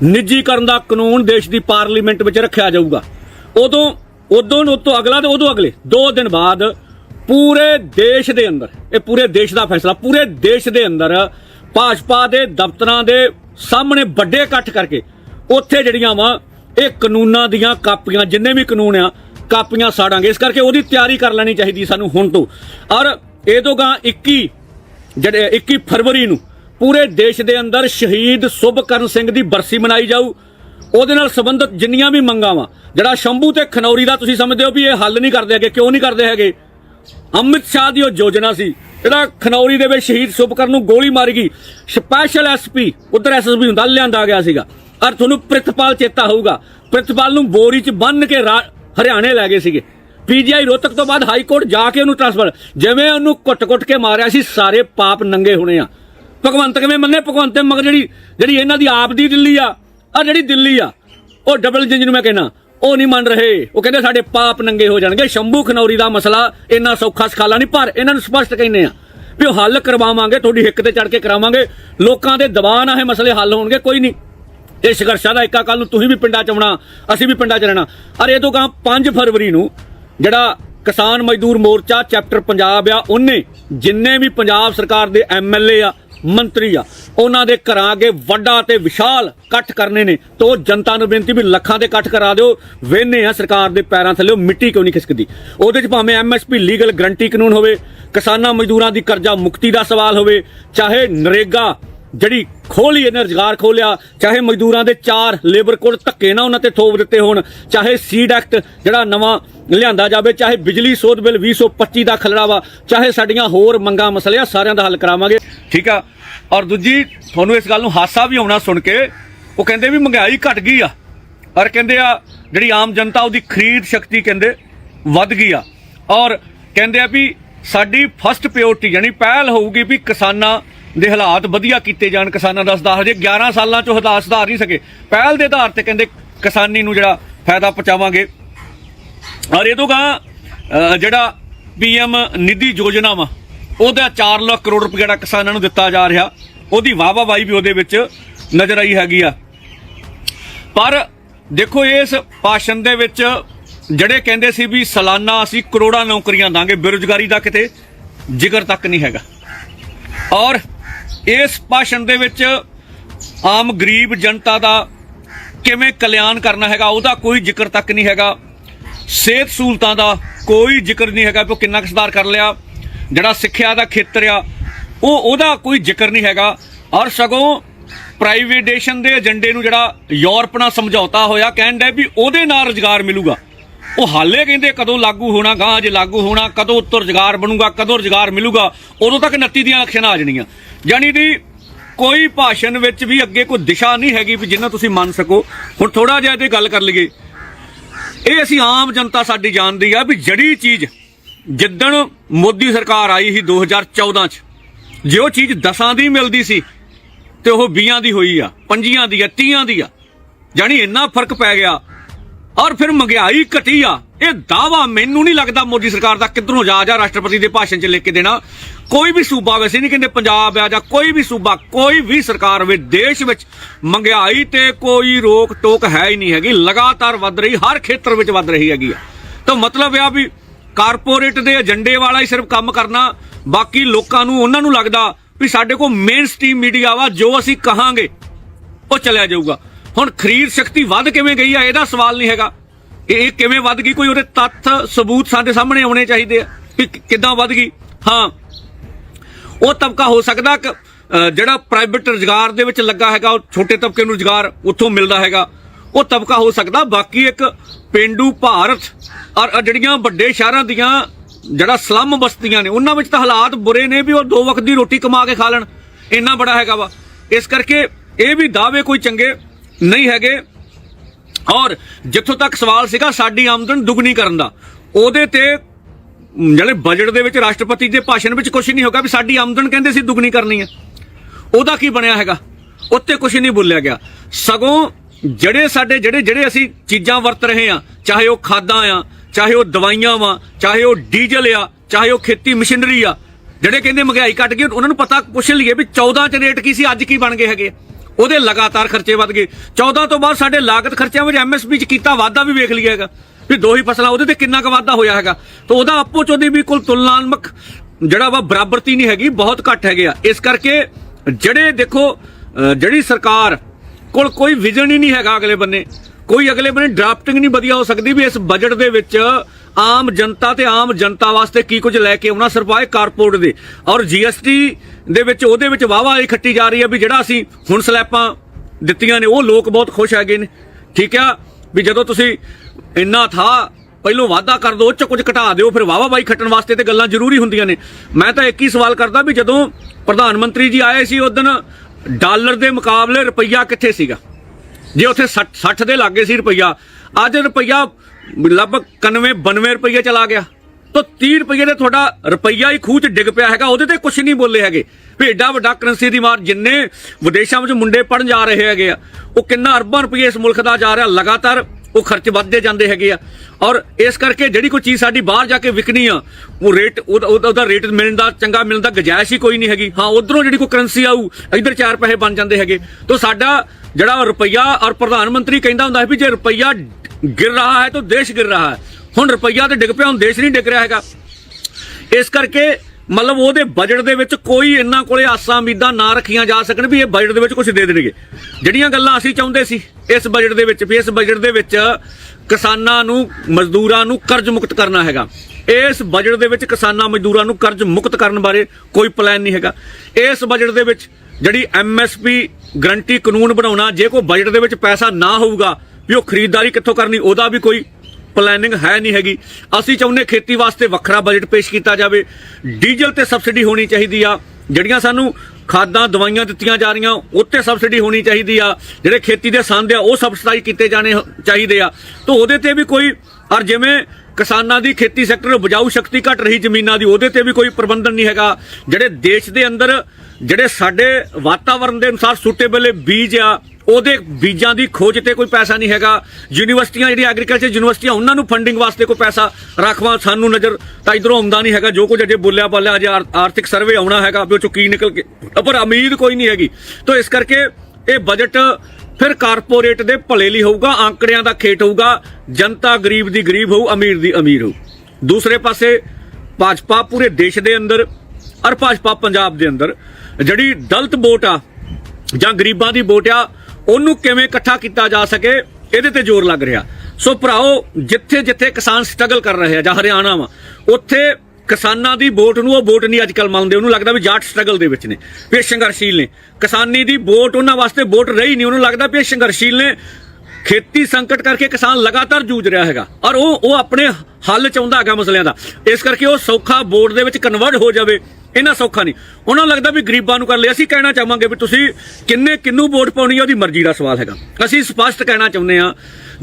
ਨਿੱਜੀਕਰਨ ਦਾ ਕਾਨੂੰਨ ਦੇਸ਼ ਦੀ ਪਾਰਲੀਮੈਂਟ ਵਿੱਚ ਰੱਖਿਆ ਜਾਊਗਾ। ਉਦੋਂ ਉਦੋਂ ਨੂੰ ਤੋਂ ਅਗਲਾ ਤੇ ਉਦੋਂ ਅਗਲੇ। 2 ਦਿਨ ਬਾਅਦ ਪੂਰੇ ਦੇਸ਼ ਦੇ ਅੰਦਰ, ਇਹ ਪੂਰੇ ਦੇਸ਼ ਦਾ ਫੈਸਲਾ, ਪੂਰੇ ਦੇਸ਼ ਦੇ ਅੰਦਰ ਭਾਜਪਾ ਦੇ ਦਫ਼ਤਰਾਂ ਦੇ ਸਾਹਮਣੇ ਵੱਡੇ ਇਕੱਠ ਕਰਕੇ ਉੱਥੇ ਜਿਹੜੀਆਂ ਵਾ, ਇਹ ਕਾਨੂੰਨਾਂ ਦੀਆਂ ਕਾਪੀਆਂ, ਜਿੰਨੇ ਵੀ ਕਾਨੂੰਨ ਆ, ਕਾਪੀਆਂ ਸਾੜਾਂਗੇ। ਇਸ ਕਰਕੇ ਉਹਦੀ ਤਿਆਰੀ ਕਰ ਲੈਣੀ ਚਾਹੀਦੀ ਸਾਨੂੰ ਹੁਣ ਤੋਂ। ਔਰ ਇਹ ਤੋਂ ਗਾਂ 21 ਜਿਹੜੇ 21 ਫਰਵਰੀ ਨੂੰ ਪੂਰੇ ਦੇਸ਼ ਦੇ ਅੰਦਰ ਸ਼ਹੀਦ ਸੁਭਕਰਨ ਸਿੰਘ ਦੀ ਬਰਸੀ ਮਨਾਈ ਜਾਊ। ਉਹਦੇ ਨਾਲ ਸੰਬੰਧਿਤ ਜਿੰਨੀਆਂ ਵੀ ਮੰਗਾਂ ਵਾ, ਜਿਹੜਾ ਸ਼ੰਭੂ ਤੇ ਖਨੌਰੀ ਦਾ ਤੁਸੀਂ ਸਮਝਦੇ ਹੋ ਵੀ ਇਹ ਹੱਲ ਨਹੀਂ ਕਰਦੇ ਹੈਗੇ, ਕਿਉਂ ਨਹੀਂ ਕਰਦੇ ਹੈਗੇ? ਅਮਿਤ ਸ਼ਾਹ ਦੀ ਉਹ ਯੋਜਨਾ ਸੀ, ਜਿਹੜਾ ਖਨੌਰੀ ਦੇ ਵਿੱਚ ਸ਼ਹੀਦ ਸੁਭਕਰਨ ਨੂੰ ਗੋਲੀ ਮਾਰੀ ਗਈ। ਸਪੈਸ਼ਲ ਐਸਪੀ ਉਧਰ ਐਸਐਸਪੀ ਹੁੰਦਾ ਲਿਆਂਦਾ ਗਿਆ ਸੀਗਾ। ਔਰ ਤੁਹਾਨੂੰ ਪ੍ਰਿਤਪਾਲ ਚੇਤਾ ਹੋਊਗਾ। ਪ੍ਰਿਤਪਾਲ ਨੂੰ ਬੋਰੀ 'ਚ ਬੰਨ ਕੇ ਰਾ- ਹਰਿਆਣੇ ਲੈ ਗਏ ਸੀਗੇ। ਪੀਜੀਆਈ ਰੋਹਤਕ ਤੋਂ ਬਾਅਦ ਹਾਈ ਕੋਰਟ ਜਾ ਕੇ ਉਹਨੂੰ ਟ੍ਰਾਂਸਫਰ ਜਿਵੇਂ ਉਹਨੂੰ ਕੁੱਟ-ਕੁੱਟ ਕੇ ਮਾਰਿਆ ਸੀ, ਸਾਰੇ ਪਾਪ ਨੰਗੇ ਹੋਣੇ ਆ। ਭਗਵੰਤ ਕਿਵੇਂ ਮੰਨੇ? ਭਗਵੰਤ ਦੇ ਮਗਰ ਜਿਹੜੀ ਜਿਹੜੀ ਇਹਨਾਂ ਦੀ ਆਪ ਦੀ ਦਿੱਲੀ ਆ ਆ ਜਿਹੜੀ ਦਿੱਲੀ ਆ, ਉਹ ਡਬਲ ਇੰਜਨ ਨੂੰ ਮੈਂ ਕਹਿਣਾ ਉਹ ਨਹੀਂ ਮੰਨ ਰਹੇ। ਉਹ ਕਹਿੰਦੇ ਸਾਡੇ ਪਾਪ ਨੰਗੇ ਹੋ ਜਾਣਗੇ। ਸ਼ੰਭੂ ਖਨੌਰੀ ਦਾ ਮਸਲਾ ਇੰਨਾ ਸੌਖਾ ਸਖਾਲਾ ਨਹੀਂ, ਪਰ ਇਹਨਾਂ ਨੂੰ ਸਪਸ਼ਟ ਕਹਿੰਦੇ ਆ ਵੀ ਉਹ ਹੱਲ ਕਰਵਾਵਾਂਗੇ, ਤੁਹਾਡੀ ਹਿੱਕ ਤੇ ਚੜ ਕੇ ਕਰਾਵਾਂਗੇ। ਲੋਕਾਂ ਦੇ ਦਬਾਅ ਨਾਲ ਇਹ ਮਸਲੇ ਹੱਲ ਹੋਣਗੇ, ਕੋਈ ਨਹੀਂ। ਇਹ ਸੰਘਰਸ਼ਾਂ ਦਾ ਇੱਕਾ ਕੱਲ ਨੂੰ ਤੁਸੀਂ ਵੀ ਪਿੰਡਾਂ ਚ ਆਉਣਾ, ਅਸੀਂ ਵੀ ਪਿੰਡਾਂ ਚ ਰਹਿਣਾ। ਅਰੇ ਇਹ ਤੋਂ ਗਾਂ 5 ਫਰਵਰੀ ਨੂੰ ਜਿਹੜਾ ਕਿਸਾਨ ਮਜ਼ਦੂਰ ਮੋਰਚਾ, ਚੈਪਟਰ ਪੰਜਾਬ ਆ, ਉਹਨੇ ਜਿੰਨੇ ਵੀ ਪੰਜਾਬ ਸਰਕਾਰ ਦੇ ਐਮਐਲਏ ਆ ਮੰਤਰੀ ਆ। ਉਹਨਾਂ ਦੇ ਘਰਾਂ ਅੱਗੇ ਵੱਡਾ ਤੇ ਵਿਸ਼ਾਲ ਇਕੱਠ ਕਰਨੇ ਨੇ ਤੋਂ ਉਹ ਜਨਤਾ ਨੂੰ ਬੇਨਤੀ ਵੀ ਲੱਖਾਂ ਦੇ ਇਕੱਠ ਕਰਾ ਦਿਓ। ਵੇਨੇ ਆ ਸਰਕਾਰ ਦੇ ਪੈਰਾਂ ਥੱਲੇ ਮਿੱਟੀ ਕਿਉਂ ਨਹੀਂ ਖਿਸਕਦੀ? ਉਹਦੇ ਚ ਭਾਵੇਂ ਐਮਐਸਪੀ ਲੀਗਲ ਗਰੰਟੀ ਕਾਨੂੰਨ ਹੋਵੇ, ਕਿਸਾਨਾਂ ਮਜ਼ਦੂਰਾਂ ਦੀ ਕਰਜ਼ਾ ਮੁਕਤੀ ਦਾ ਸਵਾਲ ਹੋਵੇ, ਚਾਹੇ ਨਰੇਗਾ ਜਿਹੜੀ ਖੋਲੀ ਇਹਨੇ ਰੁਜ਼ਗਾਰ ਖੋਲਿਆ, ਚਾਹੇ ਮਜ਼ਦੂਰਾਂ ਦੇ ਚਾਰ ਲੇਬਰ ਕੋਡ ਧੱਕੇ ਨਾ ਉਹਨਾਂ ਤੇ ਥੋਪ ਦਿੱਤੇ ਹੋਣ, ਚਾਹੇ ਸੀਡ ਐਕਟ ਜਿਹੜਾ ਨਵਾਂ ਲਿਆਂਦਾ ਜਾਵੇ, ਚਾਹੇ ਬਿਜਲੀ ਸੋਧ ਬਿੱਲ 2025 ਦਾ ਖਲੜਾ ਵਾ, ਚਾਹੇ ਸਾਡੀਆਂ ਹੋਰ ਮੰਗਾਂ ਮਸਲੇ ਆ ਸਾਰਿਆਂ ਦਾ ਹੱਲ ਕਰਾਵਾਂਗੇ। ਠੀਕ ਆ ਔਰ ਦੂਜੀ, ਤੁਹਾਨੂੰ ਇਸ ਗੱਲ ਨੂੰ ਹਾਸਾ ਵੀ ਆਉਣਾ ਸੁਣ ਕੇ, ਉਹ ਕਹਿੰਦੇ ਵੀ ਮਹਿੰਗਾਈ ਘਟ ਗਈ ਆ। ਔਰ ਕਹਿੰਦੇ ਆ, ਜਿਹੜੀ ਆਮ ਜਨਤਾ ਉਹਦੀ ਖਰੀਦ ਸ਼ਕਤੀ ਕਹਿੰਦੇ ਵੱਧ ਗਈ ਆ। ਔਰ ਕਹਿੰਦੇ ਆ ਵੀ ਸਾਡੀ ਫਸਟ ਪਿਓਰਟੀ ਯਾਨੀ ਪਹਿਲ ਹੋਊਗੀ ਵੀ ਕਿਸਾਨਾਂ ਦੇ ਹਾਲਾਤ ਵਧੀਆ ਕੀਤੇ ਜਾਣ, ਕਿਸਾਨਾਂ ਦਾ ਸੁਧਾਰ ਹਜੇ 11 ਸਾਲਾਂ ਚੋਂ ਹਾਲਾਤ ਸੁਧਾਰ ਨਹੀਂ ਸਕੇ। ਪਹਿਲ ਦੇ ਆਧਾਰ ਤੇ ਕਹਿੰਦੇ ਕਿਸਾਨੀ ਨੂੰ ਜਿਹੜਾ ਫਾਇਦਾ ਪਹੁੰਚਾਵਾਂਗੇ। ਔਰ ਇਹ ਤੋਂ ਗਾ ਜਿਹੜਾ ਪੀਐਮ ਨਿਧੀ ਯੋਜਨਾ ਵਾ ਉਹਦਾ 4 ਲੱਖ ਕਰੋੜ ਰੁਪਏ ਜਿਹੜਾ ਕਿਸਾਨਾਂ ਨੂੰ ਦਿੱਤਾ ਜਾ ਰਿਹਾ, ਉਹਦੀ ਵਾਹਵਾ ਬਾਈ ਵੀ ਉਹਦੇ ਵਿੱਚ ਨਜ਼ਰ ਆਈ ਹੈਗੀ ਆ। ਪਰ ਦੇਖੋ ਇਸ ਭਾਸ਼ਣ ਦੇ ਵਿੱਚ ਜਿਹੜੇ ਕਹਿੰਦੇ ਸੀ ਵੀ ਸਾਲਾਨਾ ਅਸੀਂ ਕਰੋੜਾਂ ਨੌਕਰੀਆਂ ਦਾਂਗੇ, ਬੇਰੁਜ਼ਗਾਰੀ ਦਾ ਕਿਤੇ ਜ਼ਿਕਰ ਤੱਕ ਨਹੀਂ ਹੈਗਾ। ਔਰ ਇਸ ਭਾਸ਼ਣ ਦੇ ਵਿੱਚ ਆਮ ਗਰੀਬ ਜਨਤਾ ਦਾ ਕਿਵੇਂ ਕਲਿਆਣ ਕਰਨਾ ਹੈਗਾ, ਉਹਦਾ ਕੋਈ ਜ਼ਿਕਰ ਤੱਕ ਨਹੀਂ ਹੈਗਾ। ਸਿਹਤ ਸਹੂਲਤਾਂ ਦਾ ਕੋਈ ਜ਼ਿਕਰ ਨਹੀਂ ਹੈਗਾ ਕਿ ਉਹ ਕਿੰਨਾ ਕੁ ਸੁਧਾਰ ਕਰ ਲਿਆ। ਜਿਹੜਾ ਸਿੱਖਿਆ ਦਾ ਖੇਤਰ ਆ, ਉਹ ਉਹਦਾ ਕੋਈ ਜ਼ਿਕਰ ਨਹੀਂ ਹੈਗਾ। ਔਰ ਸਗੋਂ ਪ੍ਰਾਈਵੇਟੇਸ਼ਨ ਦੇ ਏਜੰਡੇ ਨੂੰ ਜਿਹੜਾ ਯੂਰਪ ਨਾਲ ਸਮਝੌਤਾ ਹੋਇਆ ਕਹਿੰਦਾ ਵੀ ਉਹਦੇ ਨਾਲ ਰੁਜ਼ਗਾਰ ਮਿਲੂਗਾ। ਉਹ ਹਾਲੇ ਕਹਿੰਦੇ ਕਦੋਂ ਲਾਗੂ ਹੋਣਾ ਗਾਂ ਜੇ ਲਾਗੂ ਹੋਣਾ, ਕਦੋਂ ਉੱਤੋਂ ਰੁਜ਼ਗਾਰ ਬਣੂਗਾ, ਕਦੋਂ ਰੁਜ਼ਗਾਰ ਮਿਲੂਗਾ, ਉਦੋਂ ਤੱਕ 29 ਦੀਆਂ ਇਲੈਕਸ਼ਨਾਂ ਆ ਜਾਣੀਆਂ। ਜਾਨੀ ਦੀ ਕੋਈ ਭਾਸ਼ਣ ਵਿੱਚ ਵੀ ਅੱਗੇ ਕੋਈ ਦਿਸ਼ਾ ਨਹੀਂ ਹੈਗੀ ਵੀ ਜਿੰਨਾ ਤੁਸੀਂ ਮੰਨ ਸਕੋ। ਹੁਣ ਥੋੜਾ ਜਿਹਾ ਤੇ ਗੱਲ ਕਰ ਲਈਏ। ਇਹ ਅਸੀਂ ਆਮ ਜਨਤਾ ਸਾਡੀ ਜਾਣਦੀ ਆ ਵੀ ਜੜੀ ਚੀਜ਼ ਜਿੱਦਣ ਮੋਦੀ ਸਰਕਾਰ ਆਈ ਸੀ 2014 ਚ, ਜੇ ਉਹ ਚੀਜ਼ ਦਸਾਂ ਦੀ ਮਿਲਦੀ ਸੀ, ਤੇ ਉਹ 20 ਦੀ ਹੋਈ ਆ, ਪੰਜੀਆਂ ਦੀ ਆ 30 ਦੀ ਆ ਜਾਨੀ ਇੰਨਾ ਫ਼ਰਕ ਪੈ ਗਿਆ, ਔਰ ਫਿਰ ਮਹਿੰਗਾਈ ਘਟੀ ਆ, ਇਹ ਦਾਵਾ ਮੈਨੂੰ ਨਹੀਂ ਲੱਗਦਾ ਮੋਦੀ ਸਰਕਾਰ ਦਾ ਕਿੱਧਰੋਂ ਜਾ ਜਾ ਰਾਸ਼ਟਰਪਤੀ ਦੇ ਭਾਸ਼ਣ 'ਚ ਲਿਖ ਕੇ ਦੇਣਾ। ਕੋਈ ਵੀ ਸੂਬਾ ਵੈਸੇ ਨਹੀਂ ਕਹਿੰਦੇ ਪੰਜਾਬ ਆ ਜਾਂ ਕੋਈ ਵੀ ਸੂਬਾ, ਕੋਈ ਵੀ ਸਰਕਾਰ ਹੋਵੇ ਦੇਸ਼ ਵਿੱਚ ਮਹਿੰਗਾਈ ਤੇ ਕੋਈ ਰੋਕ ਟੋਕ ਹੈ ਹੀ ਨਹੀਂ ਹੈਗੀ, ਲਗਾਤਾਰ ਵੱਧ ਰਹੀ, ਹਰ ਖੇਤਰ ਵਿੱਚ ਵੱਧ ਰਹੀ ਹੈਗੀ ਆ। ਤਾਂ ਮਤਲਬ ਆ ਵੀ ਕਾਰਪੋਰੇਟ ਦੇ ਏਜੰਡੇ ਵਾਲਾ ਹੀ ਸਿਰਫ ਕੰਮ ਕਰਨਾ, ਬਾਕੀ ਲੋਕਾਂ ਨੂੰ, ਉਹਨਾਂ ਨੂੰ ਲੱਗਦਾ ਵੀ ਸਾਡੇ ਕੋਲ ਮੇਨ ਸਟ੍ਰੀਮ ਮੀਡੀਆ ਵਾ, ਜੋ ਅਸੀਂ ਕਹਾਂਗੇ, ਉਹ ਚਲਿਆ ਜਾਊਗਾ। ਹੁਣ ਖਰੀਦ ਸ਼ਕਤੀ ਵੱਧ ਕਿਵੇਂ ਗਈ ਆ, ਇਹਦਾ ਸਵਾਲ ਨਹੀਂ ਹੈਗਾ। ਇਹ ਕਿਵੇਂ ਵੱਧ ਗਈ, ਕੋਈ ਉਹਦੇ ਤੱਥ, ਸਬੂਤ ਸਾਡੇ ਸਾਹਮਣੇ ਆਉਣੇ ਚਾਹੀਦੇ ਆ, ਵੀ ਕਿ- ਕਿੱਦਾਂ ਵੱਧ ਗਈ। ਹਾਂ, ਉਹ ਤਬਕਾ ਹੋ ਸਕਦਾ ਕਿ ਜਿਹੜਾ ਪ੍ਰਾਈਵੇਟ ਰੁਜ਼ਗਾਰ ਦੇ ਵਿੱਚ ਲੱਗਾ ਹੈਗਾ, ਉਹ ਛੋਟੇ ਤਬਕੇ ਨੂੰ ਰੁਜ਼ਗਾਰ ਉੱਥੋਂ ਮਿਲਦਾ ਹੈਗਾ। ਉਹ ਤਬਕਾ ਹੋ ਸਕਦਾ। ਬਾਕੀ ਇੱਕ ਪਿੰਡੂ ਭਾਰਤ ਔਰ ਜਿਹੜੀਆਂ ਵੱਡੇ ਸ਼ਹਿਰਾਂ ਦੀਆਂ ਜਿਹੜਾ ਸਲਮ ਬਸਤੀਆਂ ਨੇ, ਉਹਨਾਂ ਵਿੱਚ ਤਾਂ ਹਾਲਾਤ ਬੁਰੇ ਨੇ ਵੀ ਉਹ ਦੋ ਵਕਤ ਦੀ ਰੋਟੀ ਕਮਾ ਕੇ ਖਾ ਲੈਣ। ਇੰਨਾ ਬੜਾ ਹੈਗਾ ਵਾ। ਇਸ ਕਰਕੇ ਇਹ ਵੀ ਦਾਅਵੇ ਕੋਈ ਚੰਗੇ ਨਹੀਂ ਹੈਗੇ। ਔਰ ਜਿੱਥੋਂ ਤੱਕ ਸਵਾਲ ਸੀਗਾ, ਸਾਡੀ ਆਮਦਨ ਦੁੱਗਣੀ ਕਰਨ ਦਾ। ਉਹਦੇ ਤੇ ਜਿਹੜੇ ਬਜਟ ਦੇ ਵਿੱਚ ਰਾਸ਼ਟਰਪਤੀ ਦੇ ਭਾਸ਼ਣ ਵਿੱਚ ਕੁਝ ਨਹੀਂ ਹੋਗਾ ਵੀ ਸਾਡੀ ਆਮਦਨ ਕਹਿੰਦੇ ਸੀ ਦੁੱਗਣੀ ਕਰਨੀ ਹੈ। ਉਹਦਾ ਕੀ ਬਣਿਆ ਹੈਗਾ? ਉੱਤੇ ਕੁਝ ਨਹੀਂ ਬੋਲਿਆ ਗਿਆ। ਸਗੋਂ ਜਿਹੜੇ ਸਾਡੇ, ਜਿਹੜੇ ਜਿਹੜੇ ਅਸੀਂ ਚੀਜ਼ਾਂ ਵਰਤ ਰਹੇ ਆ ਚਾਹੇ ਉਹ ਖਾਦਾਂ ਆ, ਚਾਹੇ ਉਹ ਦਵਾਈਆਂ ਵਾ, ਚਾਹੇ ਉਹ ਡੀਜ਼ਲ ਆ, ਚਾਹੇ ਉਹ ਖੇਤੀ ਮਸ਼ੀਨਰੀ ਆ, ਜਿਹੜੇ ਕਹਿੰਦੇ ਮਹਿੰਗਾਈ ਘਟ ਗਈ, ਉਹਨਾਂ ਨੂੰ ਪਤਾ ਪੁੱਛ ਲਈਏ ਵੀ 14 ਚ ਰੇਟ ਕੀ ਸੀ, ਅੱਜ ਕੀ ਬਣ ਗਏ ਹੈਗੇ ਉਹਦੇ ਲਗਾਤਾਰ ਖਰਚੇ ਵੱਧ ਗਏ। 14 ਤੋਂ ਬਾਅਦ ਸਾਡੇ ਲਾਗਤ ਖਰਚਿਆਂ ਵਿੱਚ ਐਮਐਸਪੀ ਚ ਕੀਤਾ ਵਾਧਾ ਵੀ ਵੇਖ ਲਿਆ ਹੈਗਾ। ਵੀ ਦੋ ਹੀ ਫਸਲਾਂ, ਉਹਦੇ ਤੇ ਕਿੰਨਾ ਕੁ ਵਾਧਾ ਹੋਇਆ ਹੈਗਾ। ਤਾਂ ਉਹਦਾ ਆਪੋ ਚੋਦੀ ਵੀ ਬਿਲਕੁਲ ਤੁਲਨਾਤਮਕ ਜਿਹੜਾ ਵਾ ਬਰਾਬਰਤੀ ਨਹੀਂ ਹੈਗੀ, ਬਹੁਤ ਘੱਟ ਹੈਗੇ ਆ। ਇਸ ਕਰਕੇ ਜਿਹੜੇ ਦੇਖੋ ਜਿਹੜੀ ਸਰਕਾਰ ਕੋਲ ਕੋਈ ਵਿਜ਼ਨ ਹੀ ਨਹੀਂ ਹੈਗਾ ਅਗਲੇ ਬੰਨੇ। ਕੋਈ ਅਗਲੇ ਬੰਨੇ ਡਰਾਫਟਿੰਗ ਨਹੀਂ ਵਧੀਆ ਹੋ ਸਕਦੀ ਵੀ ਇਸ ਬਜਟ ਦੇ ਵਿੱਚ ਆਮ ਜਨਤਾ ਤੇ ਆਮ ਜਨਤਾ ਵਾਸਤੇ ਕੀ ਕੁਝ ਲੈ ਕੇ ਆਉਣਾ ਸਿਰਫ ਆਏ ਕਾਰਪੋਰੇਟ ਦੇ। ਔਰ ਜੀਐਸਟੀ ਦੇ ਵਿੱਚ, ਉਹਦੇ ਵਿੱਚ ਵਾਵਾ ਇਹ ਖੱਟੀ ਜਾ ਰਹੀ ਹੈ ਵੀ ਜਿਹੜਾ ਅਸੀਂ ਹੁਣ ਸਲੈਪਾਂ ਦਿੱਤੀਆਂ ਨੇ, ਉਹ ਲੋਕ ਬਹੁਤ ਖੁਸ਼ ਹੈਗੇ ਨੇ। ਠੀਕ ਆ? ਵੀ ਜਦੋਂ ਤੁਸੀਂ ਇੰਨਾ ਥਾ ਪਹਿਲੋਂ ਵਾਅਦਾ ਕਰ ਦਿਓ ਉਹ ਚ ਕੁਝ ਘਟਾ ਦਿਓ, ਫਿਰ ਵਾਵਾ ਬਾਈ ਖੱਟਣ ਵਾਸਤੇ ਤੇ ਗੱਲਾਂ ਜ਼ਰੂਰੀ ਹੁੰਦੀਆਂ ਨੇ। ਮੈਂ ਤਾਂ ਇੱਕ ਹੀ ਸਵਾਲ ਕਰਦਾ ਵੀ ਜਦੋਂ ਪ੍ਰਧਾਨ ਮੰਤਰੀ ਜੀ ਆਏ ਸੀ, ਉਸ ਦਿਨ ਡਾਲਰ ਦੇ ਮੁਕਾਬਲੇ ਰੁਪਈਆ ਕਿੱਥੇ ਸੀਗਾ? ਜੇ ਉੱਥੇ 60 ਦੇ ਲੱਗੇ ਸੀ ਰੁਪਈਆ, ਅੱਜ ਰੁਪਈਆ ਲਗਭਗ 91 92 ਰੁਪਈਏ ਚਲਾ ਗਿਆ। ਤਾਂ 30 ਰੁਪਈਏ ਦੇ ਤੁਹਾਡਾ ਰੁਪਈਆ ਹੀ ਖੂਹ 'ਚ ਡਿੱਗ ਪਿਆ ਹੈਗਾ, ਉਹਦੇ ਤੇ ਕੁਝ ਨਹੀਂ ਬੋਲੇ ਹੈਗੇ। ਵੀ ਏਡਾ ਵੱਡਾ ਕਰੰਸੀ ਦੀ ਮਾਰ ਜਿੰਨੇ ਵਿਦੇਸ਼ਾਂ ਵਿੱਚ ਮੁੰਡੇ ਪੜਨ ਜਾ ਰਹੇ ਹੈਗੇ ਆ, ਉਹ ਕਿੰਨਾ ਅਰਬਾਂ ਰੁਪਈਏ ਇਸ ਮੁਲਕ ਦਾ ਜਾ ਰਿਹਾ, ਲਗਾਤਾਰ ਉਹ ਖਰਚ ਵੱਧਦੇ ਜਾਂਦੇ ਹੈਗੇ ਆ। ਔਰ ਇਸ ਕਰਕੇ ਜਿਹੜੀ ਕੋਈ ਚੀਜ਼ ਸਾਡੀ ਬਾਹਰ ਜਾ ਕੇ ਵਿਕਣੀ ਆ, ਉਹ ਰੇਟ ਉਹਦਾ ਰੇਟ ਮਿਲਣ ਦਾ, ਚੰਗਾ ਮਿਲਣ ਦਾ ਗੁਜਾਇਸ਼ ਹੀ ਕੋਈ ਨਹੀਂ ਹੈਗੀ। ਹਾਂ, ਉਧਰੋਂ ਜਿਹੜੀ ਕੋਈ ਕਰੰਸੀ ਆਊ, ਇਧਰ ਚਾਰ ਪੈਸੇ ਬਣ ਜਾਂਦੇ ਹੈਗੇ। ਤਾਂ ਸਾਡਾ ਜਿਹੜਾ ਰੁਪਈਆ, ਔਰ ਪ੍ਰਧਾਨ ਮੰਤਰੀ ਕਹਿੰਦਾ ਹੁੰਦਾ ਹੈ ਵੀ ਜੇ ਰੁਪਈਆ ਗਿਰ ਰਿਹਾ ਹੈ ਤਾਂ ਦੇਸ਼ ਗਿਰ ਰਿਹਾ ਹੈ। ਹੁਣ ਰੁਪਈਆ ਤੇ ਡਿੱਗ ਪਿਆ, ਹੁਣ ਦੇਸ਼ ਨਹੀਂ ਡਿੱਗ ਰਿਹਾ ਹੈਗਾ। ਇਸ ਕਰਕੇ ਮਤਲਬ ਉਹਦੇ ਬਜਟ ਦੇ ਵਿੱਚ ਕੋਈ ਇਹਨਾਂ ਕੋਲੇ ਆਸਾਂ ਉਮੀਦਾਂ ਨਾ ਰੱਖੀਆਂ ਜਾ ਸਕਣ ਵੀ ਇਹ ਬਜਟ ਦੇ ਵਿੱਚ ਕੁਝ ਦੇ ਦੇਣਗੇ। ਜਿਹੜੀਆਂ ਗੱਲਾਂ ਅਸੀਂ ਚਾਹੁੰਦੇ ਸੀ, ਇਸ ਬਜਟ ਦੇ ਵਿੱਚ ਵੀ, ਇਸ ਬਜਟ ਦੇ ਵਿੱਚ ਕਿਸਾਨਾਂ ਨੂੰ, ਮਜ਼ਦੂਰਾਂ ਨੂੰ ਕਰਜ਼ ਮੁਕਤ ਕਰਨਾ ਹੈਗਾ। ਇਸ ਬਜਟ ਦੇ ਵਿੱਚ ਕਿਸਾਨਾਂ, ਮਜ਼ਦੂਰਾਂ ਨੂੰ ਕਰਜ਼ ਮੁਕਤ ਕਰਨ ਬਾਰੇ ਕੋਈ ਪਲਾਨ ਨਹੀਂ ਹੈਗਾ। ਇਸ ਬਜਟ ਦੇ ਵਿੱਚ ਜਿਹੜੀ ਐਮਐਸਪੀ ਗਰੰਟੀ ਕਾਨੂੰਨ ਬਣਾਉਣਾ, ਜੇ ਕੋਈ ਬਜਟ ਦੇ ਵਿੱਚ ਪੈਸਾ ਨਾ ਹੋਊਗਾ, ਵੀ ਉਹ ਖਰੀਦਦਾਰੀ ਕਿੱਥੋਂ ਕਰਨੀ, ਉਹਦਾ ਵੀ ਕੋਈ ਪਲੈਨਿੰਗ ਹੈ ਨਹੀਂ ਹੈਗੀ। ਅਸੀਂ ਚਾਹੁੰਦੇ ਖੇਤੀ ਵਾਸਤੇ ਵੱਖਰਾ ਬਜਟ ਪੇਸ਼ ਕੀਤਾ ਜਾਵੇ। ਡੀਜ਼ਲ ਤੇ ਸਬਸਿਡੀ ਹੋਣੀ ਚਾਹੀਦੀ ਆ। ਜਿਹੜੀਆਂ ਸਾਨੂੰ ਖਾਦਾਂ, ਦਵਾਈਆਂ ਦਿੱਤੀਆਂ ਜਾ ਰਹੀਆਂ ਉੱਤੇ ਸਬਸਿਡੀ ਹੋਣੀ ਚਾਹੀਦੀ ਆ। ਜਿਹੜੇ ਖੇਤੀ ਦੇ ਸੰਦ ਆ, ਉਹ ਸਬਸਿਡਾਈਜ਼ ਕੀਤੇ ਜਾਣੇ ਚਾਹੀਦੇ ਆ। ਤਾਂ ਉਹਦੇ ਤੇ ਵੀ ਕੋਈ, ਔਰ ਜਿਵੇਂ ਕਿਸਾਨਾਂ ਦੀ ਖੇਤੀ ਸੈਕਟਰ ਉਪਜਾਊ ਸ਼ਕਤੀ ਘਟ ਰਹੀ ਜ਼ਮੀਨਾਂ ਦੀ, ਉਹਦੇ ਤੇ ਵੀ ਕੋਈ ਪ੍ਰਬੰਧਨ ਨਹੀਂ ਹੈਗਾ। ਜਿਹੜੇ ਦੇਸ਼ ਦੇ ਅੰਦਰ, ਜਿਹੜੇ ਸਾਡੇ ਵਾਤਾਵਰਣ ਦੇ ਅਨੁਸਾਰ ਸੂਟੇਬਲ ਬੀਜ ਆ ਉਹਦੇ ਬੀਜਾਂ ਦੀ ਖੋਜ ਤੇ ਕੋਈ ਪੈਸਾ ਨਹੀਂ ਹੈਗਾ। ਯੂਨੀਵਰਸਿਟੀਆਂ ਜਿਹੜੀ ਐਗਰੀਕਲਚਰ ਯੂਨੀਵਰਸਿਟੀਆਂ, ਉਹਨਾਂ ਨੂੰ ਫੰਡਿੰਗ ਵਾਸਤੇ ਕੋਈ ਪੈਸਾ ਰੱਖਵਾ ਸਾਨੂੰ ਨਜ਼ਰ ਤਾਂ ਇਧਰੋਂ ਆਉਂਦਾ ਨਹੀਂ ਹੈਗਾ। ਜੋ ਕੁਝ ਅਜੇ ਬੋਲਿਆ ਬੋਲਿਆ ਅਜੇ ਆਰ- ਆਰਥਿਕ ਸਰਵੇ ਆਉਣਾ ਹੈਗਾ, ਵੀ ਉਹ ਚੋਂ ਕੀ ਨਿਕਲ ਕੇ ਪਰ ਉਮੀਦ ਕੋਈ ਨਹੀਂ ਹੈਗੀ। ਤਾਂ ਇਸ ਕਰਕੇ ਇਹ ਬਜਟ ਫਿਰ ਕਾਰਪੋਰੇਟ ਦੇ ਭਲੇ ਲਈ ਹੋਊਗਾ ਆંકੜਿਆਂ ਦਾ ਖੇਟ ਹੋਊਗਾ, ਜਨਤਾ ਗਰੀਬ ਦੀ ਗਰੀਬ ਹੋਊ, ਅਮੀਰ ਦੀ ਅਮੀਰ ਹੋਊ। ਦੂਸਰੇ ਪਾਸੇ ਭਾਜਪਾ ਪੂਰੇ ਦੇਸ਼ ਦੇ ਅੰਦਰ ਔਰ ਭਾਜਪਾ ਪੰਜਾਬ ਦੇ ਅੰਦਰ ਜਿਹੜੀ ਦਲਤ ਵੋਟ ਆ ਜਾਂ ਗਰੀਬਾਂ ਦੀ ਵੋਟ ਆ ਉਹਨੂੰ ਕਿਵੇਂ ਇਕੱਠਾ ਕੀਤਾ ਜਾ ਸਕੇ, ਇਹਦੇ ਤੇ ਜ਼ੋਰ ਲੱਗ ਰਿਹਾ। ਸੋ ਭਰਾਓ ਜਿੱਥੇ ਜਿੱਥੇ ਕਿਸਾਨ ਸਟਰਗਲ ਕਰ ਰਹੇ ਆ, ਜਾਂ ਹਰਿਆਣਾ ਵਾ, ਉੱਥੇ ਕਿਸਾਨਾਂ ਦੀ ਵੋਟ ਨੂੰ ਉਹ ਵੋਟ ਨਹੀਂ ਅੱਜਕੱਲ ਮੰਨਦੇ। ਉਹਨੂੰ ਲੱਗਦਾ ਵੀ ਜਾਟ ਸਟਰਗਲ ਦੇ ਵਿੱਚ ਨੇ, ਵੀ ਇਹ ਸੰਘਰਸ਼ੀਲ ਨੇ। ਕਿਸਾਨੀ ਦੀ ਵੋਟ, ਉਹਨਾਂ ਵਾਸਤੇ ਵੋਟ ਰਹੀ ਨਹੀਂ। ਉਹਨੂੰ ਲੱਗਦਾ ਵੀ ਇਹ ਸੰਘਰਸ਼ੀਲ ਨੇ। ਖੇਤੀ ਸੰਕਟ ਕਰਕੇ ਕਿਸਾਨ ਲਗਾਤਾਰ ਜੂਝ ਰਿਹਾ ਹੈਗਾ। ਔਰ ਉਹ ਉਹ ਆਪਣੇ ਹੱਲ ਚਾਹੁੰਦਾ ਹੈਗਾ ਮਸਲਿਆਂ ਦਾ। ਇਸ ਕਰਕੇ ਉਹ ਸੌਖਾ ਵੋਟ ਦੇ ਵਿੱਚ ਕਨਵਰਟ ਹੋ ਜਾਵੇ। ਇਹਨਾਂ ਸੌਖਾ ਨਹੀਂ। ਉਹਨਾਂ ਨੂੰ ਲੱਗਦਾ ਵੀ ਗਰੀਬਾਂ ਨੂੰ ਕਰ ਲਿਆ ਅਸੀਂ ਕਹਿਣਾ ਚਾਹਾਂਗੇ ਵੀ ਤੁਸੀਂ ਕਿੰਨੇ, ਕਿੰਨੂੰ ਵੋਟ ਪਾਉਣੀ ਹੈ ਉਹਦੀ ਮਰਜ਼ੀ ਦਾ ਸਵਾਲ ਹੈਗਾ। ਅਸੀਂ ਸਪਸ਼ਟ ਕਹਿਣਾ ਚਾਹੁੰਦੇ ਆ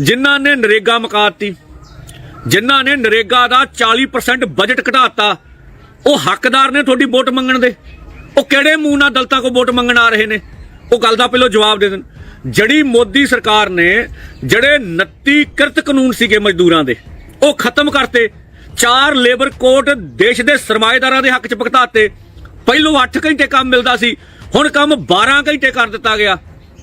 ਜਿਨ੍ਹਾਂ ਨੇ ਨਰੇਗਾ ਮਕਾਤੀ, ਜਿਨ੍ਹਾਂ ਨੇ ਨਰੇਗਾ ਦਾ 40% ਬਜਟ ਘਟਾਤਾ, ਉਹ ਹੱਕਦਾਰ ਨੇ ਤੁਹਾਡੀ ਵੋਟ ਮੰਗਣ ਦੇ। ਉਹ ਕਿਹੜੇ ਮੂੰਹ ਨਾਲ ਦਲਤਾਂ ਕੋ ਵੋਟ ਮੰਗਣ ਆ ਰਹੇ ਨੇ? ਉਹ ਗੱਲ ਦਾ ਪਹਿਲਾਂ ਜਵਾਬ ਦੇ ਦੇਣ। ਜਿਹੜੀ ਮੋਦੀ ਸਰਕਾਰ ਨੇ, ਜਿਹੜੇ 29 ਕਿਰਤ ਕਾਨੂੰਨ ਸੀਗੇ ਮਜ਼ਦੂਰਾਂ ਦੇ, ਉਹ ਖਤਮ ਕਰਤੇ। ਚਾਰ ਲੇਬਰ ਕੋਟ ਦੇਸ਼ ਦੇ ਸਰਮਾਏਦਾਰਾਂ ਦੇ ਹੱਕ 'ਚ ਭੁਗਤਾਤੇ। ਪਹਿਲੋਂ 8 ਘੰਟੇ ਕੰਮ ਮਿਲਦਾ ਸੀ, ਹੁਣ ਕੰਮ 12 ਘੰਟੇ ਕਰ ਦਿੱਤਾ ਗਿਆ।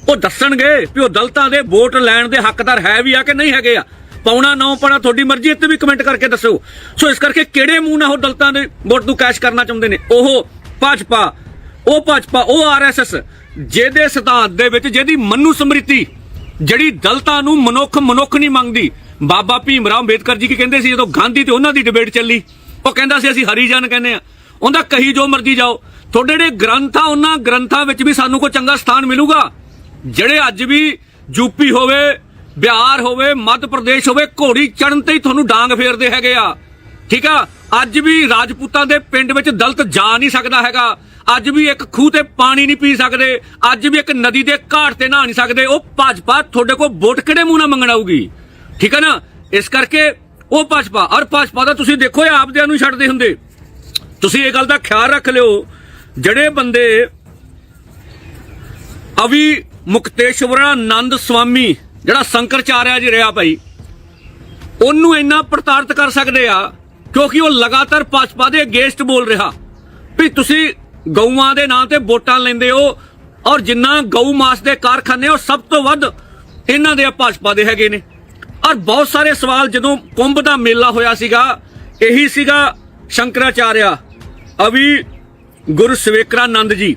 ਉਹ ਦੱਸਣਗੇ ਵੀ ਉਹ ਦਲਤਾਂ ਦੇ ਵੋਟ ਲੈਣ ਦੇ ਹੱਕਦਾਰ ਹੈ ਵੀ ਆ ਕਿ ਨਹੀਂ ਹੈਗੇ ਆ। ਪਾਉਣਾ, ਨਾ ਪਾਉਣਾ, ਤੁਹਾਡੀ ਮਰਜ਼ੀ, ਇੱਥੇ ਵੀ ਕਮੈਂਟ ਕਰਕੇ ਦੱਸੋ। ਸੋ ਇਸ ਕਰਕੇ ਕਿਹੜੇ ਮੂੰਹ ਨਾਲ ਉਹ ਦਲਤਾਂ ਦੇ ਵੋਟ ਨੂੰ ਕੈਸ਼ ਕਰਨਾ ਚਾਹੁੰਦੇ ਨੇ? ਉਹ ਭਾਜਪਾ ਉਹ ਭਾਜਪਾ, ਉਹ ਆਰਐਸਐਸ ਜਿਹਦੇ ਸਿਧਾਂਤ ਦੇ ਵਿੱਚ ਜਿਹਦੀ ਮਨੂ ਸਮ੍ਰਿਤੀ, ਜਿਹੜੀ ਦਲਤਾਂ ਨੂੰ ਮਨੁੱਖ ਮਨੁੱਖ ਨਹੀਂ ਮੰਗਦੀ ਬਾਬਾ ਭੀਮ ਰਾਓ ਅੰਬੇਦਕਰ ਜੀ ਕੀ ਕਹਿੰਦੇ ਸੀ ਜਦੋਂ ਗਾਂਧੀ ਤੇ ਉਹਨਾਂ ਦੀ ਡਿਬੇਟ ਚੱਲੀ, ਉਹ ਕਹਿੰਦਾ ਸੀ ਅਸੀਂ ਹਰੀਜਨ ਕਹਿੰਦੇ ਆ ਉਹਦਾ ਕਹੀ ਜੋ ਮਰਜ਼ੀ ਜਾਓ। ਤੁਹਾਡੇ ਜਿਹੜੇ ਗ੍ਰੰਥ ਆ ਉਹਨਾਂ ਗ੍ਰੰਥਾਂ ਵਿੱਚ ਵੀ ਸਾਨੂੰ ਕੋਈ ਚੰਗਾ ਸਥਾਨ ਮਿਲੂਗਾ? ਜਿਹੜੇ ਅੱਜ ਵੀ ਯੂਪੀ ਹੋਵੇ, ਬਿਹਾਰ ਹੋਵੇ, ਮੱਧ ਪ੍ਰਦੇਸ਼ ਹੋਵੇ, ਘੋੜੀ ਚੜਨ ਤੇ ਹੀ ਤੁਹਾਨੂੰ ਡਾਂਗ ਫੇਰਦੇ ਹੈਗੇ ਆ। ਠੀਕ ਆ? ਅੱਜ ਵੀ ਰਾਜਪੂਤਾਂ ਦੇ ਪਿੰਡ ਵਿੱਚ ਦਲਤ ਜਾ ਨਹੀਂ ਸਕਦਾ ਹੈਗਾ। ਅੱਜ ਵੀ ਇੱਕ ਖੂਹ ਤੇ ਪਾਣੀ ਨਹੀਂ ਪੀ ਸਕਦੇ। ਅੱਜ ਵੀ ਇੱਕ ਨਦੀ ਦੇ ਘਾਟ ਤੇ ਨਹਾ ਨਹੀਂ ਸਕਦੇ। ਉਹ ਭਾਜਪਾ ਤੁਹਾਡੇ ਕੋਲ ਵੋਟ ਕਿਹੜੇ ਮੂੰਹ ਨਾਲ ਮੰਗਣ ਆਊਗੀ? ਠੀਕ ਹੈ ਨਾ? ਇਸ ਕਰਕੇ ਉਹ ਭਾਜਪਾ ਔਰ ਭਾਜਪਾ ਦਾ ਤੁਸੀਂ ਦੇਖੋ, ਇਹ ਆਪਦਿਆਂ ਨੂੰ ਛੱਡਦੇ ਹੁੰਦੇ। ਤੁਸੀਂ ਇਹ ਗੱਲ ਦਾ ਖਿਆਲ ਰੱਖ ਲਿਓ, ਜਿਹੜੇ ਬੰਦੇ ਅਵੀ ਮੁਕਤੇਸ਼ਵਰਾਨੰਦ ਸਵਾਮੀ, ਜਿਹੜਾ ਸ਼ੰਕਰਚਾਰਿਆ ਜੀ ਰਿਹਾ ਭਾਈ, ਉਹਨੂੰ ਇੰਨਾ ਪ੍ਰਤਾੜਿਤ ਕਰ ਸਕਦੇ ਆ, ਕਿਉਂਕਿ ਉਹ ਲਗਾਤਾਰ ਭਾਜਪਾ ਦੇ ਅਗੇਂਸਟ ਬੋਲ ਰਿਹਾ। ਵੀ ਤੁਸੀਂ ਗਊਆਂ ਦੇ ਨਾਂ ਤੇ ਵੋਟਾਂ ਲੈਂਦੇ ਹੋ, ਔਰ ਜਿੰਨਾ ਗਊ ਮਾਸ ਦੇ ਕਾਰਖਾਨੇ ਉਹ ਸਭ ਤੋਂ ਵੱਧ ਇਹਨਾਂ ਦੇ ਭਾਜਪਾ ਦੇ ਹੈਗੇ ਨੇ। ਔਰ ਬਹੁਤ ਸਾਰੇ ਸਵਾਲ ਜਦੋਂ ਕੁੰਭ ਦਾ ਮੇਲਾ ਹੋਇਆ ਸੀਗਾ, ਇਹੀ ਸੀਗਾ ਸ਼ੰਕਰਾਚਾਰਿਆ। ਅਵੀ ਗੁਰੂ ਸਵੇਕਰਾਨੰਦ ਜੀ,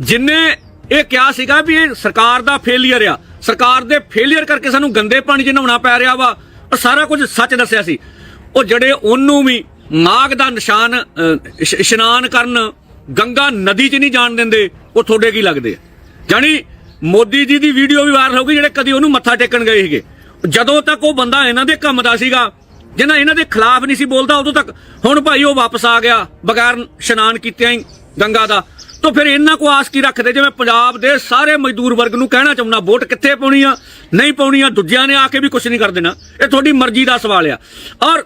ਜਿਨੇ ਇਹ ਕਿਹਾ ਸੀਗਾ ਵੀ ਇਹ ਸਰਕਾਰ ਦਾ ਫੇਲਿਅਰ ਆ। ਸਰਕਾਰ ਦੇ ਫੇਲਿਅਰ ਕਰਕੇ ਸਾਨੂੰ ਗੰਦੇ ਪਾਣੀ 'ਚ ਨਹਾਉਣਾ ਪੈ ਰਿਹਾ ਵਾ। ਉਹ ਸਾਰਾ ਕੁਝ ਸੱਚ ਦੱਸਿਆ ਸੀ। ਉਹ ਜਿਹੜੇ ਉਹਨੂੰ ਵੀ ਨਾਗ ਦਾ ਨਿਸ਼ਾਨ ਇਸ਼ਨਾਨ ਕਰਨ ਗੰਗਾ ਨਦੀ 'ਚ ਨਹੀਂ ਜਾਣ ਦਿੰਦੇ, ਉਹ ਤੁਹਾਡੇ ਕੀ ਲੱਗਦੇ ਆ? ਜਾਣੀ ਮੋਦੀ ਜੀ ਦੀ ਵੀਡੀਓ ਵੀ ਵਾਇਰਲ ਹੋ ਗਈ, ਜਿਹੜੇ ਕਦੀ ਉਹਨੂੰ ਮੱਥਾ ਟੇਕਣ ਗਏ ਸੀਗੇ। ਜਦੋਂ ਤੱਕ ਉਹ ਬੰਦਾ ਇਹਨਾਂ ਦੇ ਕੰਮ ਦਾ ਸੀਗਾ ਜਿਨ੍ਹਾਂ ਇਹਨਾਂ ਦੇ ਖਿਲਾਫ ਨਹੀਂ ਸੀ ਬੋਲਦਾ, ਉਦੋਂ ਤੱਕ ਹੁਣ ਭਾਈ ਉਹ ਵਾਪਸ ਆ ਗਿਆ, ਬਗੈਰ ਇਸ਼ਨਾਨ ਕੀਤਿਆਂ ਹੀ ਗੰਗਾ ਦਾ। ਤਾਂ ਫਿਰ ਇਹਨਾਂ ਕੋ ਆਸ ਕੀ ਰੱਖਦੇ? ਜਿਵੇਂ ਪੰਜਾਬ ਦੇ ਸਾਰੇ ਮਜ਼ਦੂਰ ਵਰਗ ਨੂੰ ਕਹਿਣਾ ਚਾਹੁੰਦਾ, ਵੋਟ ਕਿੱਥੇ ਪਾਉਣੀ ਆ, ਨਹੀਂ ਪਾਉਣੀ ਆ, ਦੂਜਿਆਂ ਨੇ ਆ ਕੇ ਵੀ ਕੁਝ ਨਹੀਂ ਕਰ ਦੇਣਾ। ਇਹ ਤੁਹਾਡੀ ਮਰਜ਼ੀ ਦਾ ਸਵਾਲ ਆ। ਔਰ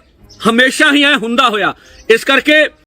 ਹਮੇਸ਼ਾ ਹੀ ਐ ਹੁੰਦਾ ਹੋਇਆ। ਇਸ ਕਰਕੇ